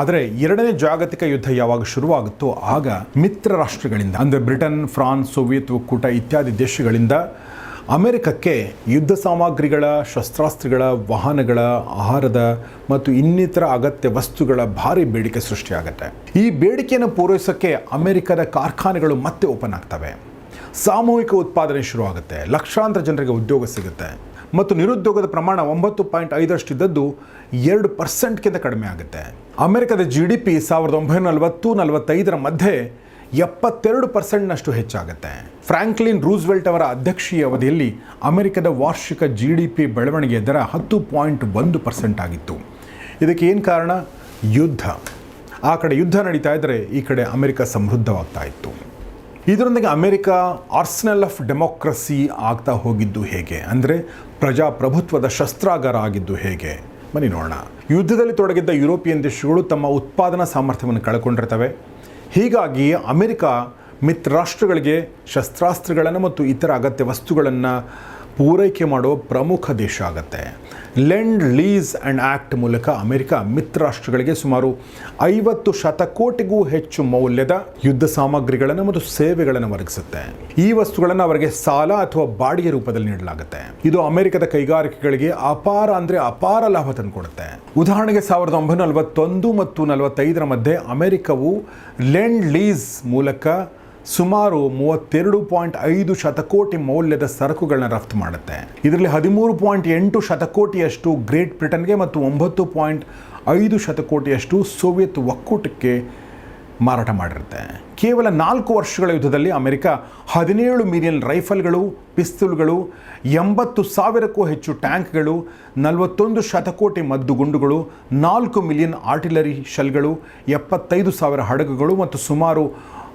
ಆದರೆ ಎರಡನೇ ಜಾಗತಿಕ ಯುದ್ಧ ಯಾವಾಗ ಶುರುವಾಗುತ್ತೋ ಆಗ ಮಿತ್ರ ರಾಷ್ಟ್ರಗಳಿಂದ, ಅಂದರೆ ಬ್ರಿಟನ್, ಫ್ರಾನ್ಸ್, ಸೋವಿಯತ್ ಒಕ್ಕೂಟ ಇತ್ಯಾದಿ ದೇಶಗಳಿಂದ ಅಮೆರಿಕಕ್ಕೆ ಯುದ್ಧ ಸಾಮಗ್ರಿಗಳ, ಶಸ್ತ್ರಾಸ್ತ್ರಗಳ, ವಾಹನಗಳ, ಆಹಾರದ ಮತ್ತು ಇನ್ನಿತರ ಅಗತ್ಯ ವಸ್ತುಗಳ ಭಾರಿ ಬೇಡಿಕೆ ಸೃಷ್ಟಿಯಾಗುತ್ತೆ. ಈ ಬೇಡಿಕೆಯನ್ನು ಪೂರೈಸೋಕ್ಕೆ ಅಮೆರಿಕದ ಕಾರ್ಖಾನೆಗಳು ಮತ್ತೆ ಓಪನ್ ಆಗ್ತವೆ. ಸಾಮೂಹಿಕ ಉತ್ಪಾದನೆ ಶುರುವಾಗುತ್ತೆ. ಲಕ್ಷಾಂತರ ಜನರಿಗೆ ಉದ್ಯೋಗ ಸಿಗುತ್ತೆ. ಮತ್ತು ನಿರುದ್ಯೋಗದ ಪ್ರಮಾಣ ಒಂಬತ್ತು ಪಾಯಿಂಟ್ ಐದರಷ್ಟಿದ್ದದ್ದು ಎರಡು ಪರ್ಸೆಂಟ್ಗಿಂತ ಕಡಿಮೆ ಆಗುತ್ತೆ. ಅಮೆರಿಕದ ಜಿ ಡಿ ಪಿ ಸಾವಿರದ ಒಂಬೈನೂರ ನಲವತ್ತು ನಲವತ್ತೈದರ ಮಧ್ಯೆ ಎಪ್ಪತ್ತೆರಡು ಪರ್ಸೆಂಟ್ನಷ್ಟು ಹೆಚ್ಚಾಗುತ್ತೆ. ಫ್ರಾಂಕ್ಲಿನ್ ರೂಸ್ವೆಲ್ಟ್ ಅವರ ಅಧ್ಯಕ್ಷೀಯ ಅವಧಿಯಲ್ಲಿ ಅಮೆರಿಕದ ವಾರ್ಷಿಕ ಜಿ ಡಿ ಪಿ ಬೆಳವಣಿಗೆ ದರ ಹತ್ತು ಪಾಯಿಂಟ್ ಒಂದು ಪರ್ಸೆಂಟ್ ಆಗಿತ್ತು. ಇದಕ್ಕೆ ಏನು ಕಾರಣ? ಯುದ್ಧ. ಆ ಕಡೆ ಯುದ್ಧ ನಡೀತಾ ಇದ್ದರೆ ಈ ಕಡೆ ಅಮೆರಿಕ ಸಮೃದ್ಧವಾಗ್ತಾ ಇತ್ತು. ಇದರೊಂದಿಗೆ ಅಮೆರಿಕ ಆರ್ಸ್ನಲ್ ಆಫ್ ಡೆಮೋಕ್ರಸಿ ಆಗ್ತಾ ಹೋಗಿದ್ದು ಹೇಗೆ? ಅಂದರೆ ಪ್ರಜಾಪ್ರಭುತ್ವದ ಶಸ್ತ್ರಾಗಾರ ಆಗಿದ್ದು ಹೇಗೆ? ಬನ್ನಿ ನೋಡೋಣ. ಯುದ್ಧದಲ್ಲಿ ತೊಡಗಿದ್ದ ಯುರೋಪಿಯನ್ ದೇಶಗಳು ತಮ್ಮ ಉತ್ಪಾದನಾ ಸಾಮರ್ಥ್ಯವನ್ನು ಕಳ್ಕೊಂಡಿರ್ತವೆ. ಹೀಗಾಗಿ ಅಮೆರಿಕ ಮಿತ್ರ ರಾಷ್ಟ್ರಗಳಿಗೆ ಶಸ್ತ್ರಾಸ್ತ್ರಗಳನ್ನು ಮತ್ತು ಇತರ ಅಗತ್ಯ ವಸ್ತುಗಳನ್ನು ಪೂರೈಕೆ ಮಾಡೋ ಪ್ರಮುಖ ದೇಶ ಆಗುತ್ತೆ. ಲೆಂಡ್ ಲೀಸ್ ಆ್ಯಂಡ್ ಆ್ಯಕ್ಟ್ ಮೂಲಕ ಅಮೆರಿಕ ಮಿತ್ರ ರಾಷ್ಟ್ರಗಳಿಗೆ ಸುಮಾರು ಐವತ್ತು ಶತಕೋಟಿಗೂ ಹೆಚ್ಚು ಮೌಲ್ಯದ ಯುದ್ಧ ಸಾಮಗ್ರಿಗಳನ್ನು ಮತ್ತು ಸೇವೆಗಳನ್ನು ಒದಗಿಸುತ್ತೆ. ಈ ವಸ್ತುಗಳನ್ನು ಅವರಿಗೆ ಸಾಲ ಅಥವಾ ಬಾಡಿಗೆ ರೂಪದಲ್ಲಿ ನೀಡಲಾಗುತ್ತೆ. ಇದು ಅಮೆರಿಕದ ಕೈಗಾರಿಕೆಗಳಿಗೆ ಅಪಾರ ಅಂದರೆ ಅಪಾರ ಲಾಭ ತಂದುಕೊಡುತ್ತೆ. ಉದಾಹರಣೆಗೆ ಸಾವಿರದ ಒಂಬೈನೂರ ನಲವತ್ತೊಂದು ಮತ್ತು ನಲವತ್ತೈದರ ಮಧ್ಯೆ ಅಮೆರಿಕವು ಲೆಂಡ್ ಲೀಸ್ ಮೂಲಕ ಸುಮಾರು ಮೂವತ್ತೆರಡು ಪಾಯಿಂಟ್ ಐದು ಶತಕೋಟಿ ಮೌಲ್ಯದ ಸರಕುಗಳನ್ನ ರಫ್ತು ಮಾಡುತ್ತೆ. ಇದರಲ್ಲಿ ಹದಿಮೂರು ಪಾಯಿಂಟ್ ಎಂಟು ಶತಕೋಟಿಯಷ್ಟು ಗ್ರೇಟ್ ಬ್ರಿಟನ್ಗೆ ಮತ್ತು ಒಂಬತ್ತು ಪಾಯಿಂಟ್ ಐದು ಶತಕೋಟಿಯಷ್ಟು ಸೋವಿಯತ್ ಒಕ್ಕೂಟಕ್ಕೆ ಮಾರಾಟ ಮಾಡಿರುತ್ತೆ. ಕೇವಲ ನಾಲ್ಕು ವರ್ಷಗಳ ಯುದ್ಧದಲ್ಲಿ ಅಮೆರಿಕ ಹದಿನೇಳು ಮಿಲಿಯನ್ ರೈಫಲ್ಗಳು, ಪಿಸ್ತೂಲ್ಗಳು, ಎಂಬತ್ತು ಸಾವಿರಕ್ಕೂ ಹೆಚ್ಚು ಟ್ಯಾಂಕ್ಗಳು, ನಲವತ್ತೊಂದು ಶತಕೋಟಿ ಮದ್ದು ಗುಂಡುಗಳು ನಾಲ್ಕು ಮಿಲಿಯನ್ ಆರ್ಟಿಲರಿ ಶೆಲ್ಗಳು, ಎಪ್ಪತ್ತೈದು ಸಾವಿರ ಹಡಗುಗಳು ಮತ್ತು ಸುಮಾರು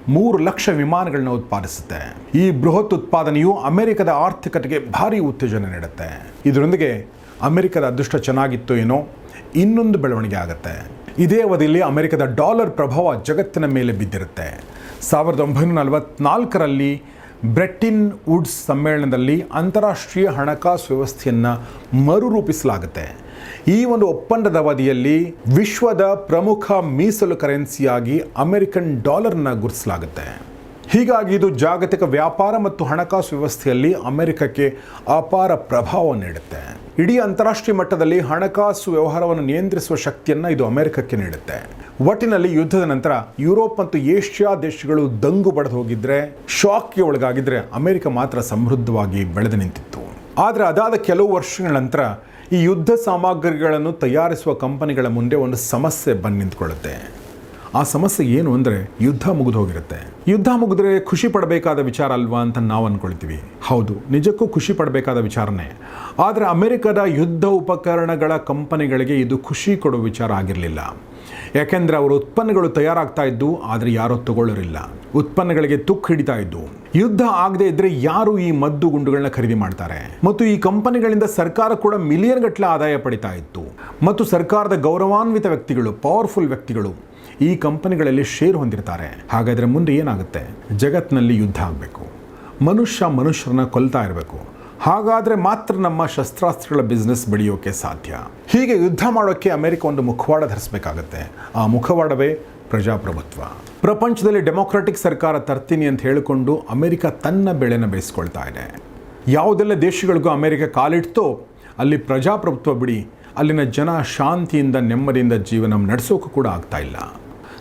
ಮೂರು ಲಕ್ಷ ವಿಮಾನಗಳನ್ನ ಉತ್ಪಾದಿಸುತ್ತೆ. ಈ ಬೃಹತ್ ಉತ್ಪಾದನೆಯು ಅಮೆರಿಕದ ಆರ್ಥಿಕತೆಗೆ ಭಾರಿ ಉತ್ತೇಜನ ನೀಡುತ್ತೆ. ಇದರೊಂದಿಗೆ ಅಮೆರಿಕದ ಅದೃಷ್ಟ ಚೆನ್ನಾಗಿತ್ತು ಏನೋ ಇನ್ನೊಂದು ಬೆಳವಣಿಗೆ ಆಗುತ್ತೆ. ಇದೇ ಅವಧಿಯಲ್ಲಿ ಅಮೆರಿಕದ ಡಾಲರ್ ಪ್ರಭಾವ ಜಗತ್ತಿನ ಮೇಲೆ ಬಿದ್ದಿರುತ್ತೆ. ಸಾವಿರದ ಒಂಬೈನೂರ ನಲವತ್ನಾಲ್ಕರಲ್ಲಿ ಬ್ರೆಟಿನ್ ವುಡ್ಸ್ ಸಮ್ಮೇಳನದಲ್ಲಿ ಅಂತಾರಾಷ್ಟ್ರೀಯ ಹಣಕಾಸು ವ್ಯವಸ್ಥೆಯನ್ನು ಮರುರೂಪಿಸಲಾಗುತ್ತೆ. ಈ ಒಂದು ಒಪ್ಪಂದದ ಅವಧಿಯಲ್ಲಿ ವಿಶ್ವದ ಪ್ರಮುಖ ಮೀಸಲು ಕರೆನ್ಸಿಯಾಗಿ ಅಮೆರಿಕನ್ ಡಾಲರ್ನ ಗುರುತಿಸಲಾಗುತ್ತೆ. ಹೀಗಾಗಿ ಇದು ಜಾಗತಿಕ ವ್ಯಾಪಾರ ಮತ್ತು ಹಣಕಾಸು ವ್ಯವಸ್ಥೆಯಲ್ಲಿ ಅಮೆರಿಕಕ್ಕೆ ಅಪಾರ ಪ್ರಭಾವ ನೀಡುತ್ತೆ. ಇಡೀ ಅಂತಾರಾಷ್ಟ್ರೀಯ ಮಟ್ಟದಲ್ಲಿ ಹಣಕಾಸು ವ್ಯವಹಾರವನ್ನು ನಿಯಂತ್ರಿಸುವ ಶಕ್ತಿಯನ್ನು ಇದು ಅಮೆರಿಕಕ್ಕೆ ನೀಡುತ್ತೆ. ಒಟ್ಟಿನಲ್ಲಿ ಯುದ್ಧದ ನಂತರ ಯುರೋಪ್ ಮತ್ತು ಏಷ್ಯಾ ದೇಶಗಳು ದಂಗು ಬಡದು ಹೋಗಿದ್ರೆ, ಶಾಕ್ಗೆ ಒಳಗಾಗಿದ್ರೆ ಅಮೆರಿಕ ಮಾತ್ರ ಸಮೃದ್ಧವಾಗಿ ಬೆಳೆದು ನಿಂತಿತ್ತು. ಆದರೆ ಅದಾದ ಕೆಲವು ವರ್ಷಗಳ ನಂತರ ಈ ಯುದ್ಧ ಸಾಮಗ್ರಿಗಳನ್ನು ತಯಾರಿಸುವ ಕಂಪನಿಗಳ ಮುಂದೆ ಒಂದು ಸಮಸ್ಯೆ ಬಂದು ನಿಂತ್ಕೊಳ್ಳುತ್ತೆ. ಆ ಸಮಸ್ಯೆ ಏನು ಅಂದರೆ ಯುದ್ಧ ಮುಗಿದು ಹೋಗಿರುತ್ತೆ. ಯುದ್ಧ ಮುಗಿದ್ರೆ ಖುಷಿ ಪಡಬೇಕಾದ ವಿಚಾರ ಅಲ್ವಾ ಅಂತ ನಾವು ಅಂದ್ಕೊಳ್ತೀವಿ ಹೌದು, ನಿಜಕ್ಕೂ ಖುಷಿ ಪಡಬೇಕಾದ ವಿಚಾರನೇ. ಆದರೆ ಅಮೆರಿಕದ ಯುದ್ಧ ಉಪಕರಣಗಳ ಕಂಪನಿಗಳಿಗೆ ಇದು ಖುಷಿ ಕೊಡೋ ವಿಚಾರ ಆಗಿರಲಿಲ್ಲ. ಯಾಕೆಂದರೆ ಅವರ ಉತ್ಪನ್ನಗಳು ತಯಾರಾಗ್ತಾ ಇದ್ದು, ಆದರೆ ಯಾರೂ ತಗೊಳ್ಳೋರಿಲ್ಲ. ಉತ್ಪನ್ನಗಳಿಗೆ ತುಕ್ಕು ಹಿಡಿತಾ ಇದ್ದು. ಯುದ್ಧ ಆಗದೆ ಇದ್ದರೆ ಯಾರು ಈ ಮದ್ದು ಗುಂಡುಗಳನ್ನ ಖರೀದಿ ಮಾಡ್ತಾರೆ? ಮತ್ತು ಈ ಕಂಪನಿಗಳಿಂದ ಸರ್ಕಾರ ಕೂಡ ಮಿಲಿಯನ್ ಗಟ್ಟಲೆ ಆದಾಯ ಪಡಿತಾ ಇತ್ತು. ಮತ್ತು ಸರ್ಕಾರದ ಗೌರವಾನ್ವಿತ ವ್ಯಕ್ತಿಗಳು, ಪವರ್ಫುಲ್ ವ್ಯಕ್ತಿಗಳು ಈ ಕಂಪನಿಗಳಲ್ಲಿ ಶೇರ್ ಹೊಂದಿರ್ತಾರೆ. ಹಾಗಾದರೆ ಮುಂದೆ ಏನಾಗುತ್ತೆ? ಜಗತ್ತಿನಲ್ಲಿ ಯುದ್ಧ ಆಗಬೇಕು. ಮನುಷ್ಯ ಮನುಷ್ಯರನ್ನ ಕೊಲ್ತಾ ಇರಬೇಕು. ಹಾಗಾದರೆ ಮಾತ್ರ ನಮ್ಮ ಶಸ್ತ್ರಾಸ್ತ್ರಗಳ ಬಿಸ್ನೆಸ್ ಬೆಳೆಯೋಕೆ ಸಾಧ್ಯ? ಹೀಗೆ ಯುದ್ಧ ಮಾಡೋಕ್ಕೆ ಅಮೆರಿಕ ಒಂದು ಮುಖವಾಡ ಧರಿಸಬೇಕಾಗತ್ತೆ. ಆ ಮುಖವಾಡವೇ ಪ್ರಜಾಪ್ರಭುತ್ವ. ಪ್ರಪಂಚದಲ್ಲಿ ಡೆಮೊಕ್ರಾಟಿಕ್ ಸರ್ಕಾರ ತರ್ತೀನಿ ಅಂತ ಹೇಳಿಕೊಂಡು ಅಮೆರಿಕ ತನ್ನ ಬೆಳೆನ ಬೇಯಿಸ್ಕೊಳ್ತಾ ಇದೆ. ಯಾವುದೆಲ್ಲ ದೇಶಗಳಿಗೂ ಅಮೆರಿಕ ಕಾಲಿಡ್ತೋ ಅಲ್ಲಿ ಪ್ರಜಾಪ್ರಭುತ್ವ ಬಿಡಿ, ಅಲ್ಲಿನ ಜನ ಶಾಂತಿಯಿಂದ ನೆಮ್ಮದಿಯಿಂದ ಜೀವನ ನಡೆಸೋಕೆ ಕೂಡ ಆಗ್ತಾ ಇಲ್ಲ.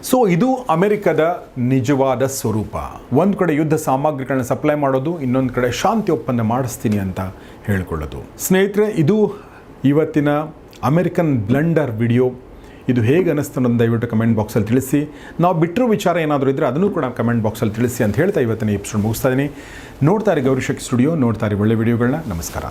ಸೊ ಇದು ಅಮೆರಿಕದ ನಿಜವಾದ ಸ್ವರೂಪ. ಒಂದು ಕಡೆ ಯುದ್ಧ ಸಾಮಗ್ರಿಗಳನ್ನ ಸಪ್ಲೈ ಮಾಡೋದು, ಇನ್ನೊಂದು ಕಡೆ ಶಾಂತಿ ಒಪ್ಪಂದ ಮಾಡಿಸ್ತೀನಿ ಅಂತ ಹೇಳಿಕೊಳ್ಳೋದು. ಸ್ನೇಹಿತರೆ, ಇದು ಇವತ್ತಿನ ಅಮೆರಿಕನ್ ಬ್ಲೆಂಡರ್ ವಿಡಿಯೋ. ಇದು ಹೇಗೆ ಅನ್ನಿಸ್ತು ದಯವಿಟ್ಟು ಕಮೆಂಟ್ ಬಾಕ್ಸಲ್ಲಿ ತಿಳಿಸಿ. ನಾವು ಬಿಟ್ಟಿರೋ ವಿಚಾರ ಏನಾದರೂ ಇದ್ದರೆ ಅದನ್ನು ಕೂಡ ಕಮೆಂಟ್ ಬಾಕ್ಸಲ್ಲಿ ತಿಳಿಸಿ ಅಂತ ಹೇಳ್ತಾ ಇವತ್ತಿನ ಎಪಿಸೋಡ್ ಮುಗಿಸ್ತಾ ಇದ್ದೀನಿ ನೋಡ್ತಾರೆ ಗೌರಿಶಕ್ ಸ್ಟುಡಿಯೋ ನೋಡ್ತಾರೆ ಒಳ್ಳೆ ವಿಡಿಯೋಗಳನ್ನ. ನಮಸ್ಕಾರ.